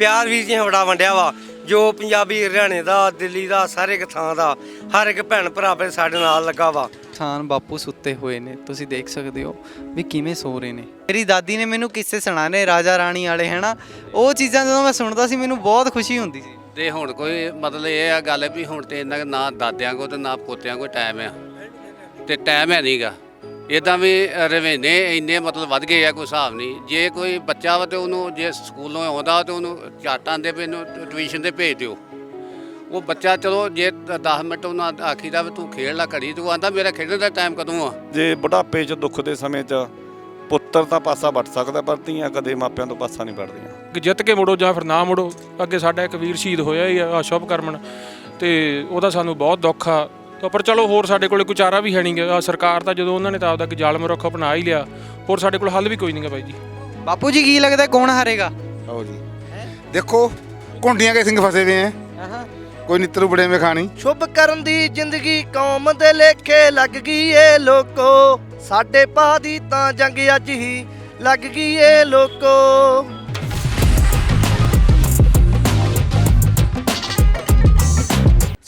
ਪਿਆਰ ਵੀਰ ਜੀ ਬੜਾ ਵੰਡਿਆ ਵਾ ਜੋ ਪੰਜਾਬੀ ਹਰਿਆਣੇ ਦਾ ਦਿੱਲੀ ਦਾ ਸਾਰੇ ਇੱਕ ਥਾਂ ਦਾ ਹਰ ਇੱਕ ਭੈਣ ਭਰਾ ਆਪਣੇ ਸਾਡੇ ਨਾਲ ਲੱਗਾ ਵਾ। ਥਾਨ ਬਾਪੂ ਸੁੱਤੇ ਹੋਏ ਨੇ ਤੁਸੀਂ ਦੇਖ ਸਕਦੇ ਹੋ ਵੀ ਕਿਵੇਂ ਸੋ ਰਹੇ ਨੇ। ਮੇਰੀ ਦਾਦੀ ਨੇ ਮੈਨੂੰ ਕਿੱਸੇ ਸੁਣਾਣੇ ਰਾਜਾ ਰਾਣੀ ਵਾਲੇ ਹੈਨਾ? ਉਹ ਚੀਜ਼ਾਂ ਜਦੋਂ ਮੈਂ ਸੁਣਦਾ ਸੀ ਮੈਨੂੰ ਬਹੁਤ ਖੁਸ਼ੀ ਹੁੰਦੀ ਸੀ। ਤੇ ਹੁਣ ਕੋਈ ਮਤਲਬ ਇਹ ਆ ਗੱਲ ਵੀ ਹੁਣ ਤੇ ਇਹਨਾਂ ਨਾ ਦਾਦਿਆਂ ਕੋ ਤੇ ਨਾ ਪੋਤਿਆਂ ਕੋ ਟਾਈਮ ਆ। ਤੇ ਟਾਈਮ ਹੈ ਨਹੀਂਗਾ ਇਦਾਂ ਵੀ ਰਵੇਨੇ ਇੰਨੇ ਮਤਲਬ ਵੱਧ ਗਏ ਆ ਕੋਈ ਹਿਸਾਬ ਨਹੀਂ। ਜੇ ਕੋਈ ਬੱਚਾ ਵਾ ਤੇ ਉਹਨੂੰ ਜੇ ਸਕੂਲੋਂ ਆਉਂਦਾ ਤੇ ਉਹਨੂੰ ਝੱਟ ਆਂਦੇ ਵੀ ਇਹਨੂੰ ਟਿਊਸ਼ਨ ਤੇ ਭੇਜ ਦਿਓ। ਉਹ ਬੱਚਾ ਚਲੋ ਜੇ 10 ਮਿੰਟ ਉਹਨਾਂ ਆਖੀਦਾ ਵੀ ਤੂੰ ਖੇਡ ਲੈ ਘੜੀ ਤੂੰ ਆਂਦਾ ਮੇਰਾ ਖੇਡਣ ਦਾ ਟਾਈਮ ਕਦੋਂ ਆ? ਜੇ ਬੁਢਾਪੇ 'ਚ ਦੁੱਖ ਦੇ ਸਮੇਂ 'ਚ ਪੁੱਤਰ ਤਾਂ ਪਾਸਾ ਵੱਟ ਸਕਦਾ ਪਰ ਧੀਆਂ ਕਦੇ ਮਾਪਿਆਂ ਤੋਂ ਪਾਸਾ ਨਹੀਂ ਵੱਟਦੀਆਂ। ਕਿ ਜਿੱਤ ਕੇ ਮੁੜੋ ਜਾਂ ਫਿਰ ਨਾ ਮੁੜੋ ਅੱਗੇ ਸਾਡਾ ਇੱਕ ਵੀਰ ਸ਼ਹੀਦ ਹੋਇਆ ਹੀ ਆ ਸ਼ੁਭ ਕਰਮਨ ਤੇ ਉਹਦਾ ਸਾਨੂੰ ਬਹੁਤ ਦੁੱਖ ਆ। ਤਾਂ ਪਰ ਚਲੋ ਹੋਰ ਸਾਡੇ ਕੋਲੇ ਕੋਈ ਚਾਰਾ ਵੀ ਹੈ ਨਹੀਂਗਾ ਸਰਕਾਰ ਤਾਂ ਜਦੋਂ ਉਹਨਾਂ ਨੇ ਤਾਂ ਆਪਦਾ ਇੱਕ ਜ਼ਾਲਮ ਰੁੱਖ ਅਪਣਾ ਹੀ ਲਿਆ ਹੋਰ ਸਾਡੇ ਕੋਲ ਹੱਲ ਵੀ ਕੋਈ ਨਹੀਂਗਾ ਬਾਈ ਜੀ। ਬਾਪੂ ਜੀ ਕੀ ਲੱਗਦਾ ਕੌਣ ਹਾਰੇਗਾ? ਆਓ ਜੀ। ਦੇਖੋ ਕੁੰਡੀਆਂ ਕੇ ਸਿੰਘ ਫਸੇ ਹੋਏ ਹੈ ਕੋਈ ਨਿੱਤਰੂ ਬੜੇ ਮੇ ਖਾਣੀ। ਸ਼ੁਭ ਕਰਨ ਦੀ ਜ਼ਿੰਦਗੀ ਕੌਮ ਦੇ ਲੇਖੇ ਲੱਗ ਗਈ ਏ ਲੋਕੋ। ਸਾਡੇ ਪਾ ਦੀ ਤਾਂ ਜੰਗ ਅੱਜ ਹੀ ਲੱਗ ਗਈ ਏ ਲੋਕੋ।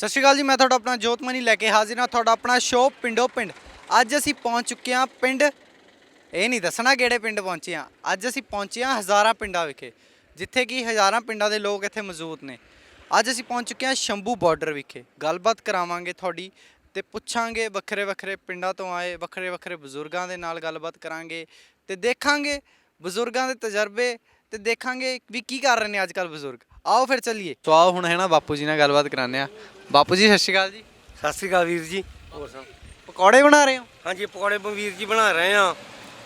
ਸਤਿ ਸ਼੍ਰੀ ਅਕਾਲ ਜੀ, ਮੈਂ ਤੁਹਾਡਾ ਆਪਣਾ ਜੋਤਮਨੀ ਲੈ ਕੇ ਹਾਜ਼ਰ ਹਾਂ, ਤੁਹਾਡਾ ਆਪਣਾ ਸ਼ੋਅ ਪਿੰਡੋ ਪਿੰਡ। ਅੱਜ ਅਸੀਂ ਪਹੁੰਚ ਚੁੱਕੇ ਹਾਂ ਪਿੰਡ, ਇਹ ਨਹੀਂ ਦੱਸਣਾ ਕਿਹੜੇ ਪਿੰਡ ਪਹੁੰਚੇ ਹਾਂ। ਅੱਜ ਅਸੀਂ ਪਹੁੰਚੇ ਹਾਂ ਹਜ਼ਾਰਾਂ ਪਿੰਡਾਂ ਵਿਖੇ, ਜਿੱਥੇ ਕਿ ਹਜ਼ਾਰਾਂ ਪਿੰਡਾਂ ਦੇ ਲੋਕ ਇੱਥੇ ਮੌਜੂਦ ਨੇ। ਅੱਜ ਅਸੀਂ ਪਹੁੰਚ ਚੁੱਕੇ ਹਾਂ ਸ਼ੰਭੂ ਬਾਰਡਰ ਵਿਖੇ। ਗੱਲਬਾਤ ਕਰਾਵਾਂਗੇ ਤੁਹਾਡੀ ਤੇ ਪੁੱਛਾਂਗੇ ਵੱਖਰੇ ਵੱਖਰੇ ਪਿੰਡਾਂ ਤੋਂ ਆਏ, ਵੱਖਰੇ ਵੱਖਰੇ ਬਜ਼ੁਰਗਾਂ ਦੇ ਨਾਲ ਗੱਲਬਾਤ ਕਰਾਂਗੇ ਤੇ ਦੇਖਾਂਗੇ ਬਜ਼ੁਰਗਾਂ ਦੇ ਤਜਰਬੇ ਤੇ ਦੇਖਾਂਗੇ ਵੀ ਕੀ ਕਰ ਰਹੇ ਨੇ ਅੱਜ ਕੱਲ ਬਜ਼ੁਰਗ। ਆਓ ਫਿਰ ਚੱਲੀਏ। ਸੋ ਆਓ ਹੁਣ ਹੈ ਨਾ ਬਾਪੂ ਜੀ ਨਾਲ ਗੱਲਬਾਤ ਕਰਾਉਂਦੇ ਆ ਬਾਪੂ ਜੀ ਸਤਿ ਸ਼੍ਰੀ ਅਕਾਲ ਜੀ। ਸਤਿ ਸ੍ਰੀ ਅਕਾਲ ਵੀਰ ਜੀ। ਹੋਰ ਸੁਣਾਓ। ਪਕੌੜੇ ਬਣਾ ਰਹੇ ਹੋ? ਹਾਂਜੀ ਪਕੌੜੇ ਵੀਰ ਜੀ ਬਣਾ ਰਹੇ ਆ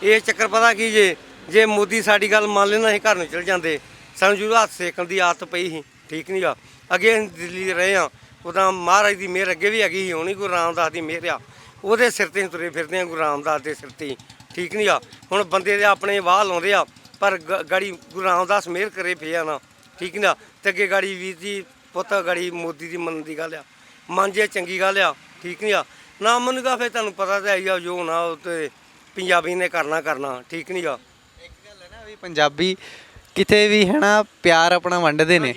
ਇਹ ਚੱਕਰ ਪਤਾ ਕੀ ਜੇ ਜੇ ਮੋਦੀ ਸਾਡੀ ਗੱਲ ਮੰਨ ਲੈਣਾ ਅਸੀਂ ਘਰ ਨੂੰ ਚਲ ਜਾਂਦੇ। ਸਾਨੂੰ ਜਰੂਰ ਹੱਥ ਸੇਕਣ ਦੀ ਆਦਤ ਪਈ ਸੀ। ਠੀਕ ਨਹੀਂ ਆ ਅੱਗੇ ਅਸੀਂ ਦਿੱਲੀ ਰਹੇ ਆ ਉਦਾਂ ਮਹਾਰਾਜ ਦੀ ਮਿਹਰ ਅੱਗੇ ਵੀ ਹੈਗੀ ਸੀ ਹੁਣ ਗੁਰੂ ਰਾਮਦਾਸ ਦੀ ਮਿਹਰ ਆ। ਉਹਦੇ ਸਿਰ ਤੇ ਅਸੀਂ ਤੁਰੇ ਫਿਰਦੇ ਆ ਗੁਰੂ ਰਾਮਦਾਸ ਦੇ ਸਿਰ ਤੇ। ਹੀ, ਠੀਕ ਨਹੀਂ ਆ ਹੁਣ ਬੰਦੇ ਦੇ ਆਪਣੇ ਵਾਹ ਲਾਉਂਦੇ ਆ ਪਰ ਗ- ਗਾੜੀ ਗੁਰੂ ਰਾਮਦਾਸ ਮਿਹਰ ਕਰੇ ਪਿਆ ਨਾ। ਠੀਕ ਆ ਤੇ ਅੱਗੇ ਗਾੜੀ ਵੀਰ ਜੀ ਪੁੱਤ ਗਾੜੀ ਮੋਦੀ ਦੀ ਮੰਨਣ ਦੀ ਗੱਲ ਆ। ਮੰਨ ਜੇ ਚੰਗੀ ਗੱਲ ਆ ਠੀਕ ਨਹੀਂ ਆ? ਨਾ ਮੰਨੂਗਾ ਫਿਰ ਤੁਹਾਨੂੰ ਪਤਾ ਤਾਂ ਹੀ ਆ ਜੋ ਹੋਣਾ ਉਹ ਤੇ ਪੰਜਾਬੀ ਨੇ ਕਰਨਾ ਕਰਨਾ ਠੀਕ ਨਹੀਂ ਆ? ਇੱਕ ਗੱਲ ਹੈ ਨਾ ਵੀ ਪੰਜਾਬੀ ਕਿਤੇ ਵੀ ਹੈ ਨਾ ਪਿਆਰ ਆਪਣਾ ਵੰਡਦੇ ਨੇ।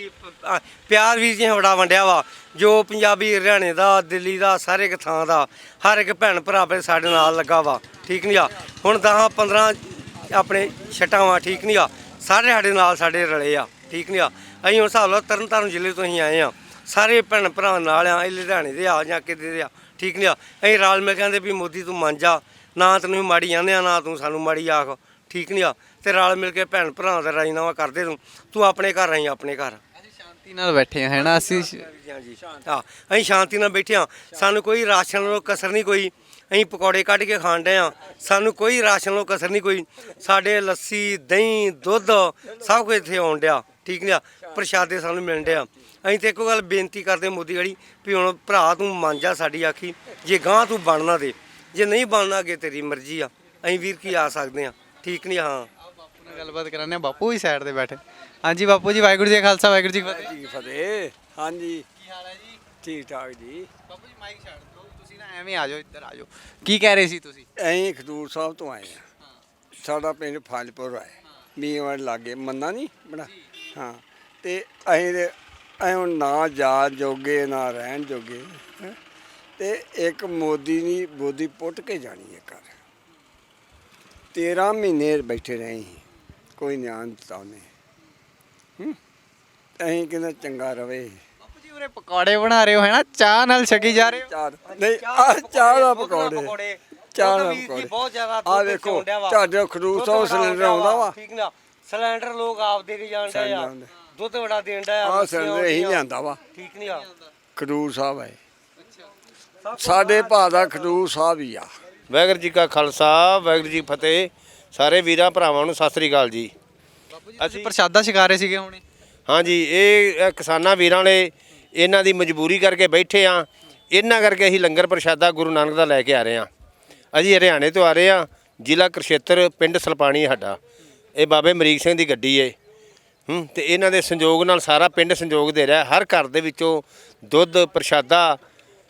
ਪਿਆਰ ਵੀਰ ਜੀ ਨੇ ਬੜਾ ਵੰਡਿਆ ਵਾ। ਜੋ ਪੰਜਾਬੀ ਹਰਿਆਣੇ ਦਾ ਦਿੱਲੀ ਦਾ ਸਾਰੇ ਇੱਕ ਥਾਂ ਦਾ ਹਰ ਇੱਕ ਭੈਣ ਭਰਾ ਆਪਣੇ ਸਾਡੇ ਨਾਲ ਲੱਗਾ ਵਾ ਠੀਕ ਨਹੀਂ ਆ? ਹੁਣ 10 15 ਆਪਣੇ ਛਟਾਂ ਵਾ ਠੀਕ ਨਹੀਂ ਆ? ਸਾਰੇ ਸਾਡੇ ਨਾਲ ਸਾਡੇ ਰਲੇ ਆ। ਠੀਕ ਨਹੀਂ ਆ। ਅਸੀਂ ਹੁਣ ਹਿਸਾਬ ਲਾ ਤਰਨ ਤਾਰਨ ਜ਼ਿਲ੍ਹੇ ਤੋਂ ਹੀ ਆਏ ਆ ਸਾਰੇ ਭੈਣ ਭਰਾ ਨਾਲ ਆ ਇਹ ਲੁਧਿਆਣੇ ਦੇ ਆ ਜਾਂ ਕਿਤੇ ਦੇ ਆ। ਠੀਕ ਨਹੀਂ ਆ। ਅਸੀਂ ਰਲ ਮਿਲ ਕਹਿੰਦੇ ਵੀ ਮੋਦੀ ਤੂੰ ਮੰਨ ਜਾ। ਨਾ ਤੈਨੂੰ ਮਾੜੀ ਆਂਦੇ ਆ ਨਾ ਤੂੰ ਸਾਨੂੰ ਮਾੜੀ ਆਖ। ਠੀਕ ਨਹੀਂ ਆ। ਤੇ ਰਲ ਮਿਲ ਕੇ ਭੈਣ ਭਰਾ ਦਾ ਰਾਜੀਨਾਮਾ ਕਰਦੇ ਤੂੰ। ਤੂੰ ਆਪਣੇ ਘਰ ਆਈ ਆਪਣੇ ਘਰ। ਸ਼ਾਂਤੀ ਨਾਲ ਬੈਠੇ ਹਾਂ ਹੈ ਨਾ ਅਸੀਂ ਹਾਂਜੀ ਹਾਂ ਅਸੀਂ ਸ਼ਾਂਤੀ ਨਾਲ ਬੈਠੇ ਹਾਂ। ਸਾਨੂੰ ਕੋਈ ਰਾਸ਼ਨ ਨੂੰ ਕਸਰ ਨਹੀਂ ਕੋਈ। ਅਸੀਂ ਪਕੌੜੇ ਕੱਢ ਕੇ ਖਾਣ ਡਏ ਹਾਂ। ਸਾਨੂੰ ਕੋਈ ਰਾਸ਼ਨ ਨੂੰ ਕਸਰ ਨਹੀਂ ਕੋਈ। ਸਾਡੇ ਲੱਸੀ ਦਹੀਂ ਦੁੱਧ ਸਭ ਕੁਝ ਇੱਥੇ ਆਉਣ ਡਿਆ। ਠੀਕ ਨਹੀਂ ਆ ਪ੍ਰਸ਼ਾਦੇ ਸਾਨੂੰ ਮਿਲਣ ਡਿਆ। ਅਸੀਂ ਤੇ ਇੱਕੋ ਗੱਲ ਬੇਨਤੀ ਕਰਦੇ ਮੋਦੀ ਗੜੀ ਵੀ ਹੁਣ ਭਰਾ ਤੂੰ ਮੰਨ ਜਾ ਸਾਡੀ ਆਖੀ ਜੇ ਗਾਂ ਤੂੰ ਬਣਨਾ ਦੇ ਜੇ ਨਹੀਂ ਬਣਨਾ ਅੱਗੇ ਤੇਰੀ ਮਰਜ਼ੀ ਆ ਅਸੀਂ ਵੀਰ ਕੀ ਆ ਸਕਦੇ ਆ ਠੀਕ ਨਹੀਂ ਹਾਂ। ਬਾਪੂ ਨਾਲ ਗੱਲਬਾਤ ਕਰਾਂਦੇ ਆ ਬਾਪੂ ਵੀ ਸਾਈਡ ਤੇ ਬੈਠੇ। ਹਾਂਜੀ ਬਾਪੂ ਜੀ ਵਾਹਿਗੁਰੂ ਜੀ ਕਾ ਖਾਲਸਾ ਵਾਹਿਗੁਰੂ ਜੀ ਕੀ ਫਤਿਹ। ਜੀ ਫਤਿਹ। ਹਾਂਜੀ। ਕੀ ਹਾਲ ਹੈ ਜੀ? ਠੀਕ ਠਾਕ ਜੀ। ਬਾਪੂ ਜੀ ਮਾਈਕ ਛੱਡ ਦਿਓ। ਤੁਸੀਂ ਨਾ ਐਵੇਂ ਆ ਜਾਓ ਇੱਧਰ ਆ ਜਾਓ। ਕੀ ਕਹਿ ਰਹੇ ਸੀ ਤੁਸੀਂ? ਅਸੀਂ ਖਡੂਰ ਸਾਹਿਬ ਤੋਂ ਆਏ ਆ ਸਾਡਾ ਪਿੰਡ ਫਾਜ਼ਿਲਪੁਰ ਹੈ। ਮੀਂਹਵਾੜ ਲਾਗੇ ਮੰਨਾ ਨਹੀਂ ਬੜਾ? ਹਾਂ ਤੇ ਅਸੀਂ ਦੇ ਅਸੀਂ ਹੁਣ ਨਾ ਜਾ ਜੋਗੇ ਨਾ ਰਹਿਣ ਜੋਗੇ ਹੈਂ। ਤੇ ਇੱਕ ਮੋਦੀ ਦੀ ਬੋਦੀ ਪੁੱਟ ਕੇ ਜਾਣੀ ਹੈ ਘਰ। 13 ਮਹੀਨੇ ਬੈਠੇ ਰਹੇ ਅਸੀਂ, ਕੋਈ ਨਿਆਂ ਨੀ ਦਿੱਤਾ ਉਹਨੇ। ਹੂੰ ਅਸੀਂ ਕਹਿੰਦਾ ਚੰਗਾ ਰਵੇ। ਬਾਪੂ ਜੀ ਉਰੇ ਪਕੌੜੇ ਬਣਾ ਰਹੇ ਹੋ ਹੈ ਨਾ ਚਾਹ ਨਾਲ ਛਕੀ ਜਾ ਰਹੇ ਹੋ? ਚਾਰ ਨਹੀਂ ਆ ਚਾਹ ਦਾ ਪਕੌੜੇ। ਚਾਹ ਦਾ ਪਕੌੜੇ। ਬਹੁਤ ਜ਼ਿਆਦਾ ਆ ਵੇਖੋ। ਤੁਹਾਡੇ ਤੋਂ ਬੜਾ ਸਿਲੰਡਰ ਆਉਂਦਾ ਵਾ। ਠੀਕ ਨਾ? ਸਿਲੰਡਰ ਲੋਕ ਆਪ ਦੇ ਕੇ ਜਾਣ ਡਏ ਆ। ਸਿਲੰਡਰ ਦੁੱਧ ਬੜਾ ਦੇਣ ਡਿਆ ਆ ਸਿਲੰਡਰ ਇਹੀ। ਲਿਆਂਦਾ ਵਾ। ਠੀਕ ਨਹੀਂ ਆ। ਖਡੂਰ ਸਾਹਿਬ ਹੈ ਸਾਡੇ ਭਾ ਦਾ ਖਡੂਰ ਸਾਹਿਬ ਹੀ ਆ। ਵਾਹਿਗੁਰੂ ਜੀ ਕਾ ਖਾਲਸਾ ਵਾਹਿਗੁਰੂ ਜੀ ਕੀ ਫਤਿਹ। ਸਾਰੇ ਵੀਰਾਂ ਭਰਾਵਾਂ ਨੂੰ ਸਤਿ ਸ੍ਰੀ ਅਕਾਲ ਜੀ। ਤੁਸੀਂ ਪ੍ਰਸ਼ਾਦਾ ਛਕਾ ਰਹੇ ਸੀਗੇ ਹੁਣੇ। ਹਾਂਜੀ ਇਹ ਅ, ਕਿਸਾਨਾਂ ਵੀਰਾਂ ਨੇ ਇਹਨਾਂ ਦੀ ਮਜਬੂਰੀ ਕਰਕੇ ਬੈਠੇ ਆ। ਇਹਨਾਂ ਕਰਕੇ ਅਸੀਂ ਲੰਗਰ ਪ੍ਰਸ਼ਾਦਾ ਗੁਰੂ ਨਾਨਕ ਦਾ ਲੈ ਕੇ ਆ ਰਹੇ ਆ। ਅਸੀਂ ਹਰਿਆਣੇ ਤੋਂ ਆ ਰਹੇ ਆ। ਜ਼ਿਲ੍ਹਾ ਕੁਰਸ਼ੇਤਰ ਪਿੰਡ ਸਲਪਾਣੀ ਸਾਡਾ। ਇਹ ਬਾਬੇ ਮਰੀਕ ਸਿੰਘ ਦੀ ਗੱਡੀ ਏ। ਹੂੰ ਤੇ ਇਹਨਾਂ ਦੇ ਸੰਯੋਗ ਨਾਲ ਸਾਰਾ ਪਿੰਡ ਸੰਯੋਗ ਦੇ ਰਿਹਾ। ਹਰ ਘਰ ਦੇ ਵਿੱਚੋਂ ਦੁੱਧ ਪ੍ਰਸ਼ਾਦਾ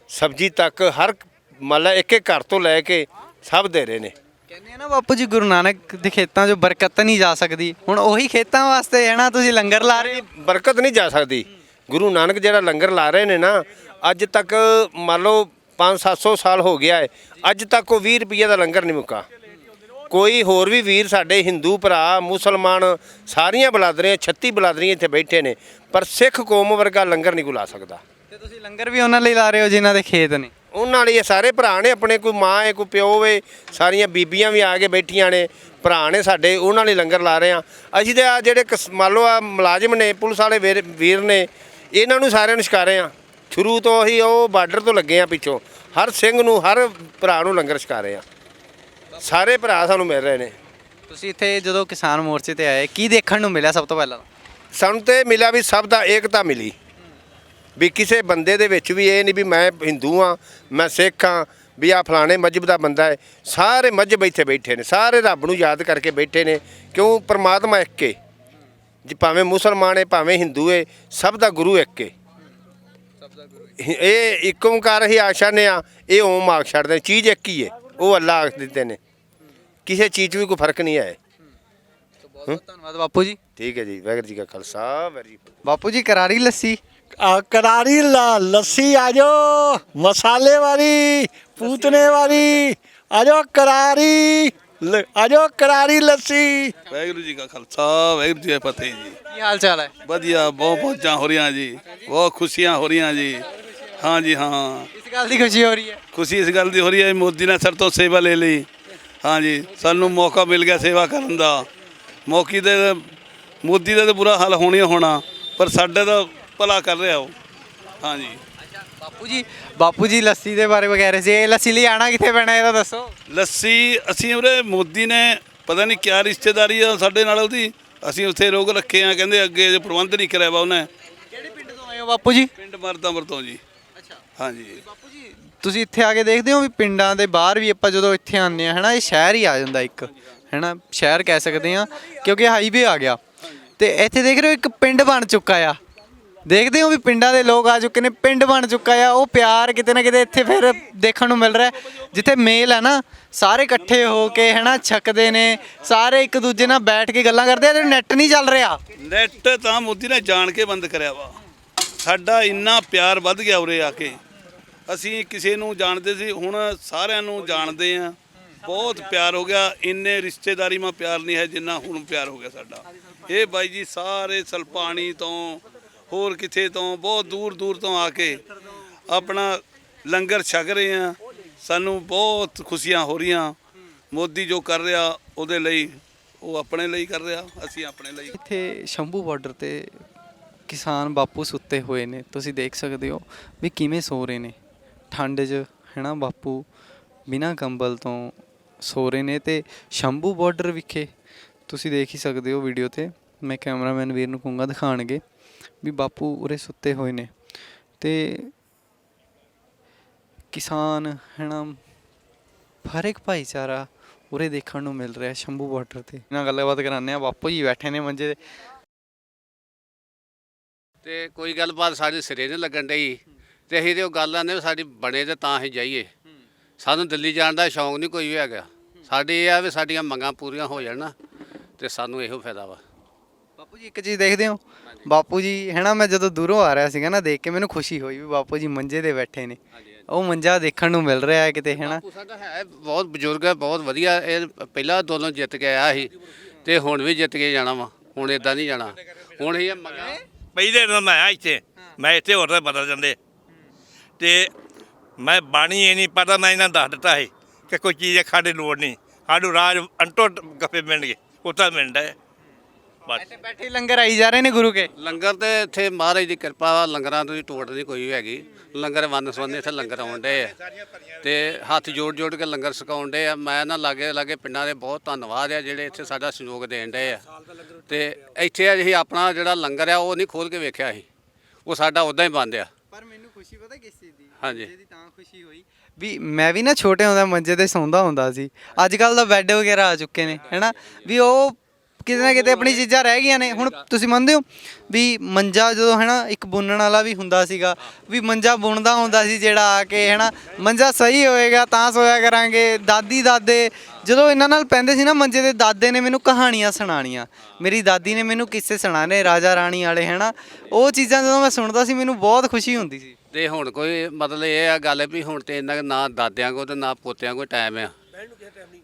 ਸਬਜ਼ੀ ਤੱਕ ਹਰ ਮੰਨ ਲਾ ਇੱਕ ਇੱਕ ਘਰ ਤੋਂ ਲੈ ਕੇ ਸਭ ਦੇ ਰਹੇ ਨੇ। ਕਹਿੰਦੇ ਆ ਨਾ ਬਾਪੂ ਜੀ ਗੁਰੂ ਨਾਨਕ ਦੇ ਖੇਤਾਂ 'ਚੋਂ ਬਰਕਤ ਨਹੀਂ ਜਾ ਸਕਦੀ। ਹੁਣ ਉਹੀ ਖੇਤਾਂ ਵਾਸਤੇ ਹੈ ਨਾ ਤੁਸੀਂ ਲੰਗਰ ਲਾ ਰਹੇ ਹੋ। ਬਰਕਤ ਨਹੀਂ ਜਾ ਸਕਦੀ। ਗੁਰੂ ਨਾਨਕ ਜਿਹੜਾ ਲੰਗਰ ਲਾ ਰਹੇ ਨੇ ਨਾ ਅੱਜ ਤੱਕ ਮੰਨ ਲਓ 5-700 ਸਾਲ ਹੋ ਗਿਆ ਹੈ ਅੱਜ ਤੱਕ ਉਹ 20 ਰੁਪਏ ਦਾ ਲੰਗਰ ਨਹੀਂ ਮੁੱਕਾ। ਕੋਈ ਹੋਰ ਵੀ ਵੀਰ ਸਾਡੇ ਹਿੰਦੂ ਭਰਾ ਮੁਸਲਮਾਨ ਸਾਰੀਆਂ ਬਲਾਦਰੀਆਂ 36 ਬਲਾਦਰੀਆਂ ਇੱਥੇ ਬੈਠੇ ਨੇ ਪਰ ਸਿੱਖ ਕੌਮ ਵਰਗਾ ਲੰਗਰ ਨਹੀਂ ਕੋਈ ਲਾ ਸਕਦਾ। ਤੇ ਤੁਸੀਂ ਲੰਗਰ ਵੀ ਉਹਨਾਂ ਲਈ ਲਾ ਰਹੇ ਹੋ ਜਿਨ੍ਹਾਂ ਦੇ ਖੇਤ ਨੇ? ਉਹਨਾਂ ਲਈ ਇਹ ਸਾਰੇ ਭਰਾ ਨੇ ਆਪਣੇ ਕੋਈ ਮਾਂ ਹੈ ਕੋਈ ਪਿਓ ਹੈ ਸਾਰੀਆਂ ਬੀਬੀਆਂ ਵੀ ਆ ਕੇ ਬੈਠੀਆਂ ਨੇ ਭਰਾ ਨੇ ਸਾਡੇ ਉਹਨਾਂ ਲਈ ਲੰਗਰ ਲਾ ਰਹੇ ਆ ਅਸੀਂ ਤੇ ਆ ਜਿਹੜੇ ਕਿਸ- ਮੰਨ ਲਓ ਆ ਮੁਲਾਜ਼ਮ ਨੇ ਪੁਲਿਸ ਵਾਲੇ ਵੀਰ- ਵੀਰ ਨੇ ਇਹਨਾਂ ਨੂੰ ਸਾਰਿਆਂ ਨੂੰ ਛਕਾ ਰਹੇ ਆ ਸ਼ੁਰੂ ਤੋਂ ਅਸੀਂ ਉਹ ਬਾਰਡਰ ਤੋਂ ਲੱਗੇ ਆ ਪਿੱਛੋਂ। ਹਰ ਸਿੰਘ ਨੂੰ ਹਰ ਭਰਾ ਨੂੰ ਲੰਗਰ ਛਕਾ ਰਹੇ ਆ ਸਾਰੇ ਭਰਾ ਸਾਨੂੰ ਮਿਲ ਰਹੇ ਨੇ। ਤੁਸੀਂ ਇੱਥੇ ਜਦੋਂ ਕਿਸਾਨ ਮੋਰਚੇ ਤੇ ਆਏ ਕੀ ਦੇਖਣ ਨੂੰ ਮਿਲਿਆ ਸਭ ਤੋਂ ਪਹਿਲਾਂ? ਸਾਨੂੰ ਤੇ ਮਿਲਿਆ ਵੀ ਸਭ ਦਾ ਏਕਤਾ ਮਿਲੀ। ਵੀ ਕਿਸੇ ਬੰਦੇ ਦੇ ਵਿੱਚ ਵੀ ਇਹ ਨਹੀਂ ਵੀ ਮੈਂ ਹਿੰਦੂ ਆ ਮੈਂ ਸਿੱਖ ਆ ਵੀ ਆ ਫਲਾਣੇ ਮਜਹਬ ਦਾ ਬੰਦਾ ਹੈ। ਸਾਰੇ ਮਜਹਬ ਇੱਥੇ ਬੈਠੇ ਨੇ ਸਾਰੇ ਰੱਬ ਨੂੰ ਯਾਦ ਕਰਕੇ ਬੈਠੇ ਨੇ। ਕਿਉਂ? ਪ੍ਰਮਾਤਮਾ ਇੱਕ ਹੈ ਜੀ ਭਾਵੇਂ ਮੁਸਲਮਾਨ ਹੈ ਭਾਵੇਂ ਹਿੰਦੂ ਹੈ ਸਭ ਦਾ ਗੁਰੂ ਇੱਕ ਹੈ ਇਹ ਇੱਕ ਓੰਕਾਰ ਹੀ ਆਸ਼ਾ ਨੇ ਆ ਇਹ ਓਮ ਆਖ ਛੱਡਦੇ ਚੀਜ਼ ਇੱਕ ਹੀ ਹੈ ਉਹ ਅੱਲਾ ਆਖ ਦਿੱਤੇ ਨੇ। ਕਿਸੇ ਚੀਜ਼ 'ਚ ਵੀ ਕੋਈ ਫ਼ਰਕ ਨਹੀਂ ਹੈ ਬਹੁਤ ਬਹੁਤ ਧੰਨਵਾਦ ਬਾਪੂ ਜੀ। ਠੀਕ ਹੈ ਜੀ ਵਾਹਿਗੁਰੂ ਜੀ ਕਾ ਖਾਲਸਾ ਵਾਹਿਗੁਰੂ ਜੀ ਕੀ ਫਤਿਹ। ਬਾਪੂ ਜੀ ਕਰਾਰੀ ਲੱਸੀ। ਕਰਾਰੀ ਲ- ਲੱਸੀ ਆਜੋ ਮਸਾਲੇ ਵਾਲੀ ਪੂਤਨੇ ਵਾਲੀ ਆਜੋ ਕਰਾਰੀ ਲ- ਆਜੋ ਕਰਾਰੀ ਲੱਸੀ। ਵਾਹਿਗੁਰੂ ਜੀ ਕਾ ਖਾਲਸਾ ਵਾਹਿਗੁਰੂ ਜੀ ਕੀ ਫਤਿਹ ਜੀ। ਕੀ ਹਾਲ ਚਾਲ ਹੈ? ਵਧੀਆ ਬਹੁਤ ਪਹੁੰਚਾਂ ਹੋ ਰਹੀਆਂ ਜੀ ਬਹੁਤ ਖੁਸ਼ੀਆਂ ਹੋ ਰਹੀਆਂ ਜੀ। ਹਾਂ ਜੀ ਹਾਂ। ਇਸ ਗੱਲ ਦੀ ਖੁਸ਼ੀ ਹੋ ਰਹੀ ਹੈ। ਖੁਸ਼ੀ ਇਸ ਗੱਲ ਦੀ ਹੋ ਰਹੀ ਹੈ ਮੋਦੀ ਨੇ ਸਰ ਤੋਂ ਸੇਵਾ ਲੈ ਲਈ। ਹਾਂ ਜੀ ਸਾਨੂੰ ਮੌਕਾ ਮਿਲ ਗਿਆ ਸੇਵਾ ਕਰਨ ਦਾ। ਮੌਕੀ ਤੇ ਮੋਦੀ ਦਾ ਤਾਂ ਬੁਰਾ ਹਾਲ ਹੋਣੀ ਹੋਣਾ ਪਰ ਸਾਡੇ ਦਾ ਭਲਾ ਕਰ ਰਿਹਾ ਉਹ। ਹਾਂ ਜੀ ਬਾਪੂ ਜੀ ਬਾਪੂ ਜੀ ਲੱਸੀ ਦੇ ਬਾਰੇ ਵਗੈਰੇ ਸੀ ਇਹ ਲੱਸੀ ਲਈ ਆਣਾ ਕਿੱਥੇ ਪੈਣਾ ਇਹਦਾ ਦੱਸੋ? ਲੱਸੀ ਅਸੀਂ ਉਰੇ ਮੋਦੀ ਨੇ ਪਤਾ ਨਹੀਂ ਕਿਆ ਰਿਸ਼ਤੇਦਾਰੀ ਆ ਸਾਡੇ ਨਾਲ ਉਹਦੀ ਅਸੀਂ ਉੱਥੇ ਰੋਕ ਰੱਖੇ ਆ ਕਹਿੰਦੇ ਅੱਗੇ ਜੇ ਪ੍ਰਬੰਧ ਨਹੀਂ ਕਰਿਆ ਵਾ ਉਹਨੇ। ਕਿਹੜੇ ਪਿੰਡ ਤੋਂ ਆਏ ਹੋ ਬਾਪੂ ਜੀ? ਪਿੰਡ ਮਰਦਾਂਵਰ ਤੋਂ ਜੀ। ਅੱਛਾ। ਹਾਂ ਜੀ ਬਾਪੂ ਜੀ ਤੁਸੀਂ ਇੱਥੇ ਆ ਕੇ ਦੇਖਦੇ ਹੋ ਵੀ ਪਿੰਡਾਂ ਦੇ ਬਾਹਰ ਵੀ ਆਪਾਂ ਜਦੋਂ ਇੱਥੇ ਆਉਂਦੇ ਆ ਹਨਾ, ਇਹ ਸ਼ਹਿਰ ਹੀ ਆ ਜਾਂਦਾ ਇੱਕ, ਹੈਨਾ, ਸ਼ਹਿਰ ਕਹਿ ਸਕਦੇ ਆ ਕਿਉਂਕਿ ਹਾਈਵੇ ਆ ਗਿਆ। ਤੇ ਇੱਥੇ ਦੇਖ ਰਹੇ ਹੋ ਇੱਕ ਪਿੰਡ ਬਣ ਚੁੱਕਾ ਆ। ਦੇਖਦੇ ਹੋ ਵੀ ਪਿੰਡਾਂ ਦੇ ਲੋਕ ਆ ਚੁੱਕੇ ਨੇ, ਪਿੰਡ ਬਣ ਚੁੱਕਾ ਆ, ਉਹ ਪਿਆਰ ਕਿਤੇ ਨਾ ਕਿਤੇ ਇੱਥੇ ਫਿਰ ਦੇਖਣ ਨੂੰ ਮਿਲ ਰਿਹਾ। ਜਿੱਥੇ ਮੇਲ ਹੈ ਨਾ, ਸਾਰੇ ਇਕੱਠੇ ਹੋ ਕੇ, ਹੈਨਾ, ਛਕਦੇ ਨੇ, ਸਾਰੇ ਇੱਕ ਦੂਜੇ ਨਾਲ ਬੈਠ ਕੇ ਗੱਲਾਂ ਕਰਦੇ ਆ, ਤੇ ਨੈਟ ਨਹੀਂ ਚੱਲ ਰਿਹਾ। ਨੈਟ ਤਾਂ ਮੋਦੀ ਨੇ ਜਾਣ ਕੇ ਬੰਦ ਕਰਿਆ ਵਾ। ਸਾਡਾ ਇੰਨਾ ਪਿਆਰ ਵੱਧ ਗਿਆ ਉਰੇ ਆ ਕੇ। ਅਸੀਂ ਕਿਸੇ ਨੂੰ ਜਾਣਦੇ ਸੀ, ਹੁਣ ਸਾਰਿਆਂ ਨੂੰ ਜਾਣਦੇ ਆ। ਬਹੁਤ ਪਿਆਰ ਹੋ ਗਿਆ। ਇੰਨੇ ਰਿਸ਼ਤੇਦਾਰੀ ਮਾ ਪਿਆਰ ਨਹੀਂ ਹੈ ਜਿੰਨਾ ਹੁਣ ਪਿਆਰ ਹੋ ਗਿਆ ਸਾਡਾ। ਇਹ ਬਾਈ ਜੀ ਸਾਰੇ ਸਲਪਾਣੀ ਤੋਂ, ਹੋਰ ਕਿਥੇ ਤੋਂ, ਬਹੁਤ ਦੂਰ ਦੂਰ ਤੋਂ ਆ ਕੇ ਆਪਣਾ ਲੰਗਰ ਛਕ ਰਹੇ ਆ। ਸਾਨੂੰ ਬਹੁਤ ਖੁਸ਼ੀਆਂ ਹੋ ਰਹੀਆਂ। ਮੋਦੀ ਜੋ ਕਰ ਰਿਹਾ, ਉਹਦੇ ਲਈ, ਉਹ ਆਪਣੇ ਲਈ ਕਰ ਰਿਹਾ, ਅਸੀਂ ਆਪਣੇ ਲਈ। ਇੱਥੇ ਸ਼ੰਭੂ ਬਾਰਡਰ ਤੇ ਕਿਸਾਨ ਬਾਪੂ ਸੁੱਤੇ ਹੋਏ ਨੇ। ਤੁਸੀਂ ਦੇਖ ਸਕਦੇ ਹੋ ਵੀ ਕਿਵੇਂ ਸੋ ਰਹੇ ਨੇ। ਠੰਡ 'ਚ ਹੈ ਨਾ ਬਾਪੂ? ਬਿਨਾਂ ਕੰਬਲ ਤੋਂ ਸੋ ਰਹੇ ਨੇ ਅਤੇ ਸ਼ੰਭੂ ਬਾਰਡਰ ਵਿਖੇ, ਤੁਸੀਂ ਦੇਖ ਹੀ ਸਕਦੇ ਹੋ ਵੀਡੀਓ ਤੇ। ਮੈਂ ਕੈਮਰਾਮੈਨ ਵੀਰ ਨੂੰ ਕਹੂੰਗਾ ਦਿਖਾਣਗੇ ਵੀ ਬਾਪੂ ਉਰੇ ਸੁੱਤੇ ਹੋਏ ਨੇ। ਤੇ ਕਿਸਾਨ ਹੈ ਨਾ ਹਰ ਇੱਕ ਭਾਈਚਾਰਾ ਉਰੇ ਦੇਖਣ ਨੂੰ ਮਿਲ ਰਿਹਾ ਸ਼ੰਭੂ ਬਾਰਡਰ ਤੇ। ਇਹਨਾਂ ਗੱਲਬਾਤ ਕਰਾਉਂਦੇ ਆ ਬਾਪੂ ਜੀ ਬੈਠੇ ਨੇ ਮੰਜੇ ਤੇ। ਤੇ ਕੋਈ ਗੱਲਬਾਤ ਸਾਡੇ ਸਿਰੇ ਨਹੀਂ ਲੱਗਣ ਡਈ। ਤੇ ਅਸੀਂ ਤੇ ਉਹ ਗੱਲ ਆਨੇ ਸਾਡੀ ਬਣੇ ਤੇ ਤਾਂ ਅਸੀਂ ਜਾਈਏ। ਸਾਨੂੰ ਦਿੱਲੀ ਜਾਣ ਦਾ ਸ਼ੌਂਕ ਨਹੀਂ ਕੋਈ ਵੀ ਹੈਗਾ। ਸਾਡੇ ਇਹ ਆ ਵੀ ਸਾਡੀਆਂ ਮੰਗਾਂ ਪੂਰੀਆਂ ਹੋ ਜਾਣ ਨਾ ਤੇ ਸਾਨੂੰ ਇਹੋ ਫਾਇਦਾ ਵਾ। ਬਾਪੂ ਜੀ ਇੱਕ ਚੀਜ਼ ਦੇਖਦੇ ਹੋ? ਬਾਪੂ ਜੀ ਹੈਨਾ ਮੈਂ ਜਦੋਂ ਦੂਰੋਂ ਆ ਰਿਹਾ ਸੀਗਾ ਨਾ ਦੇਖ ਕੇ ਮੈਨੂੰ ਖੁਸ਼ੀ ਹੋਈ ਵੀ ਬਾਪੂ ਜੀ ਮੰਜੇ ਤੇ ਬੈਠੇ ਨੇ। ਉਹ ਮੰਜਾ ਦੇਖਣ ਨੂੰ ਮਿਲ ਰਿਹਾ ਹੈ ਕਿਤੇ ਹੈਨਾ ਬਾਪੂ ਸਾਡਾ ਹੈ ਬਹੁਤ ਬਜ਼ੁਰਗ ਹੈ ਬਹੁਤ ਵਧੀਆ। ਇਹ ਪਹਿਲਾਂ ਦੋਨੋਂ ਜਿੱਤ ਕੇ ਆਇਆ ਸੀ ਤੇ ਹੁਣ ਵੀ ਜਿੱਤ ਕੇ ਜਾਣਾ ਵਾ। ਹੁਣ ਇਦਾਂ ਨਹੀਂ ਜਾਣਾ। ਹੁਣ ਇਹ ਮੰਗਾਂ ਪਹਿਲੇ ਦਿਨ ਮੈਂ ਆਇਆ ਇੱਥੇ ਮੈਂ ਇੱਥੇ ਹੋਰ ਤਾਂ ਬਦਲ ਜਾਂਦੇ। ਤੇ ਮੈਂ ਬਾਣੀ ਇਹ ਨਹੀਂ ਪਤਾ ਮੈਂ ਇਹਨਾਂ ਨੂੰ ਦੱਸ ਦਿੱਤਾ ਸੀ ਕਿ ਕੋਈ ਚੀਜ਼ ਖਾੜੇ ਲੋੜ ਨਹੀਂ। ਸਾਡੂ ਰਾਜ ਅੰਟੋ ਗੱਫੇ ਮਿਲਣਗੇ ਉੱਥੇ ਮਿਲਦਾ ਹੈ ਬਸ। ਇੱਥੇ ਬੈਠੇ ਹੀ ਲੰਗਰ ਆਈ ਜਾ ਰਹੇ ਨੇ ਗੁਰੂ ਕੇ। ਲੰਗਰ ਤੇ ਇੱਥੇ ਮਹਾਰਾਜ ਦੀ ਕਿਰਪਾ ਵਾ ਲੰਗਰਾਂ ਤੋਂ ਟੋਟ ਨਹੀਂ ਕੋਈ ਹੈਗੀ। ਲੰਗਰ ਵੰਨ ਸਵੰਨੇ ਇੱਥੇ ਲੰਗਰ ਆਉਣ ਡੇ ਆ। ਤੇ ਹੱਥ ਜੋੜ ਜੋੜ ਕੇ ਲੰਗਰ ਛਕਾਉਣ ਡੇ ਆ। ਮੈਂ ਨਾ ਲਾਗੇ ਲਾਗੇ ਪਿੰਡਾਂ ਦੇ ਬਹੁਤ ਧੰਨਵਾਦ ਆ ਜਿਹੜੇ ਇੱਥੇ ਸਾਡਾ ਸਹਿਯੋਗ ਦੇਣ ਡੇ ਆ। ਤੇ ਇੱਥੇ ਅਸੀਂ ਆਪਣਾ ਜਿਹੜਾ ਲੰਗਰ ਆ ਉਹ ਨਹੀਂ ਖੋਲ ਕੇ ਵੇਖਿਆ ਸੀ। ਉਹ ਸਾਡਾ ਉਦਾਂ ਹੀ ਬੰਦ ਆ। ਪਰ ਮੈਨੂੰ ਖੁਸ਼ੀ ਪਤਾ ਕਿਸ ਚੀਜ਼ ਦੀ? ਹਾਂਜੀ। ਦੀ ਤਾਂ ਖੁਸ਼ੀ ਹੋਈ। ਵੀ ਮੈਂ ਵੀ ਨਾ ਛੋਟੇ ਹੁੰਦਾ ਮੰਜੇ ਤੇ ਸੌਂਦਾ ਹੁੰਦਾ ਸੀ। ਅੱਜ ਕੱਲ ਦਾ ਬੈੱਡ ਵਗੈਰਾ ਆ ਚੁੱਕੇ ਨੇ ਹੈਨਾ? ਵੀ ਉਹ ਕਿਤੇ ਨਾ ਕਿਤੇ ਆਪਣੀ ਚੀਜ਼ਾਂ ਰਹਿ ਗਈਆਂ ਨੇ। ਹੁਣ ਤੁਸੀਂ ਮੰਨਦੇ ਹੋ ਵੀ ਮੰਜਾ ਜਦੋਂ ਹੈ ਨਾ ਇੱਕ ਬੁਣਨ ਵਾਲਾ ਵੀ ਹੁੰਦਾ ਸੀਗਾ, ਵੀ ਮੰਜਾ ਬੁਣਦਾ ਹੁੰਦਾ ਸੀ ਜਿਹੜਾ ਆ ਕੇ ਹੈ ਨਾ ਮੰਜਾ ਸਹੀ ਹੋਏਗਾ ਤਾਂ ਸੋਇਆ ਕਰਾਂਗੇ। ਦਾਦੀ ਦਾਦੇ, ਜਦੋਂ ਇਹਨਾਂ ਨਾਲ ਪੈਂਦੇ ਸੀ ਨਾ ਮੰਜੇ ਦੇ ਦਾਦੇ ਨੇ ਮੈਨੂੰ ਕਹਾਣੀਆਂ ਸੁਣਾਣੀਆਂ ਮੇਰੀ ਦਾਦੀ ਨੇ ਮੈਨੂੰ ਕਿੱਸੇ ਸੁਣਾਣੇ ਰਾਜਾ ਰਾਣੀ ਵਾਲੇ ਹੈ ਨਾ ਉਹ ਚੀਜ਼ਾਂ ਜਦੋਂ ਮੈਂ ਸੁਣਦਾ ਸੀ, ਮੈਨੂੰ ਬਹੁਤ ਖੁਸ਼ੀ ਹੁੰਦੀ ਸੀ। ਤੇ ਹੁਣ ਕੋਈ ਮਤਲਬ ਇਹ ਆ ਗੱਲ ਵੀ ਹੁਣ ਤੇ ਇਹਨਾਂ ਨਾ ਦਾਦਿਆਂ ਕੋ ਤੇ ਨਾ ਪੋਤਿਆਂ ਕੋ ਟਾਈਮ ਆ।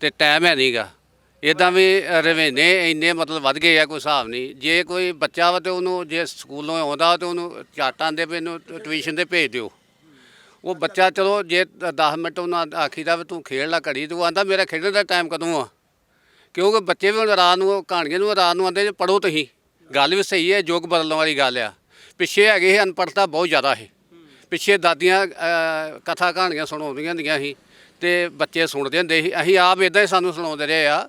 ਤੇ ਟਾਈਮ ਹੈ ਨਹੀਂਗਾ ਇਦਾਂ ਵੀ ਰਵੇਨੇ ਇੰਨੇ ਮਤਲਬ ਵੱਧ ਗਏ ਆ, ਕੋਈ ਹਿਸਾਬ ਨਹੀਂ। ਜੇ ਕੋਈ ਬੱਚਾ ਵਾ ਤੇ ਉਹਨੂੰ, ਜੇ ਸਕੂਲੋਂ ਆਉਂਦਾ ਤੇ ਉਹਨੂੰ ਚਾਟਾਂ ਦੇ ਵੀ ਇਹਨੂੰ ਟਿਊਸ਼ਨ ਤੇ ਭੇਜ ਦਿਓ। ਉਹ ਬੱਚਾ ਚਲੋ, ਜੇ 10 ਮਿੰਟ ਉਹਨਾਂ ਆਖੀਦਾ ਵੀ ਤੂੰ ਖੇਡ ਲੈ ਘੜੀ, ਤੂੰ ਆਂਦਾ, ਮੇਰਾ ਖੇਡਣ ਦਾ ਟਾਈਮ ਕਦੋਂ ਆ? ਕਿਉਂਕਿ ਬੱਚੇ ਵੀ ਹੁਣ ਰਾਤ ਨੂੰ, ਕਹਾਣੀਆਂ ਨੂੰ ਰਾਤ ਨੂੰ ਆਂਦੇ ਪੜੋ ਤੁਸੀਂ। ਗੱਲ ਵੀ ਸਹੀ ਹੈ, ਯੁੱਗ ਬਦਲਣ ਵਾਲੀ ਗੱਲ ਆ। ਪਿੱਛੇ ਹੈਗੇ ਸੀ, ਅਨਪੜ੍ਹਤਾ ਬਹੁਤ ਜ਼ਿਆਦਾ ਸੀ। ਪਿੱਛੇ ਦਾਦੀਆਂ ਕਥਾ ਕਹਾਣੀਆਂ ਸੁਣਾਉਂਦੀਆਂ ਹੁੰਦੀਆਂ ਸੀ, ਤੇ ਬੱਚੇ ਸੁਣਦੇ ਹੁੰਦੇ ਸੀ। ਅਸੀਂ ਆਪ ਇਦਾਂ ਹੀ ਸਾਨੂੰ ਸੁਣਾਉਂਦੇ ਰਹੇ ਆ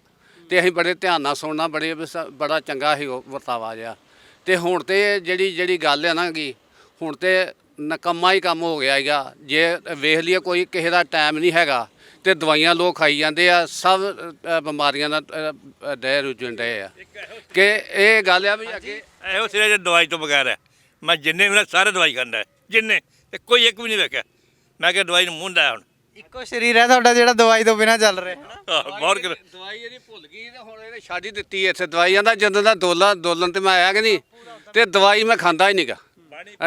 ਤੇ ਅਸੀਂ ਬੜੇ ਧਿਆਨ ਨਾਲ ਸੁਣਨਾ ਬੜੇ ਵਿਸ- ਬੜਾ ਚੰਗਾ ਸੀ ਉਹ ਵਰਤਾਵਾ ਜਿਹਾ। ਤੇ ਹੁਣ ਤੇ ਜਿਹੜੀ ਜਿਹੜੀ ਗੱਲ ਹੈ ਨਾ ਗੀ ਹੁਣ ਤੇ ਨਕਮਾ ਹੀ ਕੰਮ ਹੋ ਗਿਆ ਹੈਗਾ। ਜੇ ਵੇਖ ਲਈਏ ਕੋਈ ਕਿਸੇ ਦਾ ਟਾਈਮ ਨਹੀਂ ਹੈਗਾ ਤੇ ਦਵਾਈਆਂ ਲੋਕ ਖਾਈ ਜਾਂਦੇ ਆ ਸਭ ਅ, ਬਿਮਾਰੀਆਂ ਦਾ ਡੈ ਰੁਜਣ ਡਏ ਆ। ਕਿ ਇਹ ਗੱਲ ਆ ਵੀ ਅੱਗੇ ਇਹੋ ਸਿਰੇ ਜੇ ਦਵਾਈ ਤੋਂ ਬਗੈਰ ਹੈ ਮੈਂ ਜਿੰਨੇ ਵੀ ਨੇ ਸਾਰੇ ਦਵਾਈ ਖਾਂਦਾ ਹੈ। ਜਿੰਨੇ ਤੇ ਕੋਈ ਇੱਕ ਵੀ ਨਹੀਂ ਵੇਖਿਆ। ਮੈਂ ਕਿਹਾ ਦਵਾਈ ਨੂੰ ਮੂੰਹ ਲਾਇਆ ਹੁਣ। ਇੱਕੋ ਸਰੀਰ ਹੈ ਤੁਹਾਡਾ ਜਿਹੜਾ ਦਵਾਈ ਤੋਂ ਬਿਨਾ ਚੱਲ ਰਿਹਾ। ਹੈ ਨਾ ਆਹ, ਬਹੁਤ ਕਰ ਦਵਾਈ ਇਹਦੀ ਭੁੱਲ ਗਈ ਤੇ ਹੁਣ ਇਹਨੇ ਛੱਡ ਹੀ ਦਿੱਤੀ ਐ ਇੱਥੇ। ਦਵਾਈਆਂ ਦਾ ਜਦੋਂ ਦਾ ਦੋਲਾ ਦੋਲਨ ਤੇ ਮੈਂ ਆਇਆ ਕਿ ਨਹੀਂ ਤੇ ਦਵਾਈ ਮੈਂ ਖਾਂਦਾ ਹੀ ਨਹੀਂਗਾ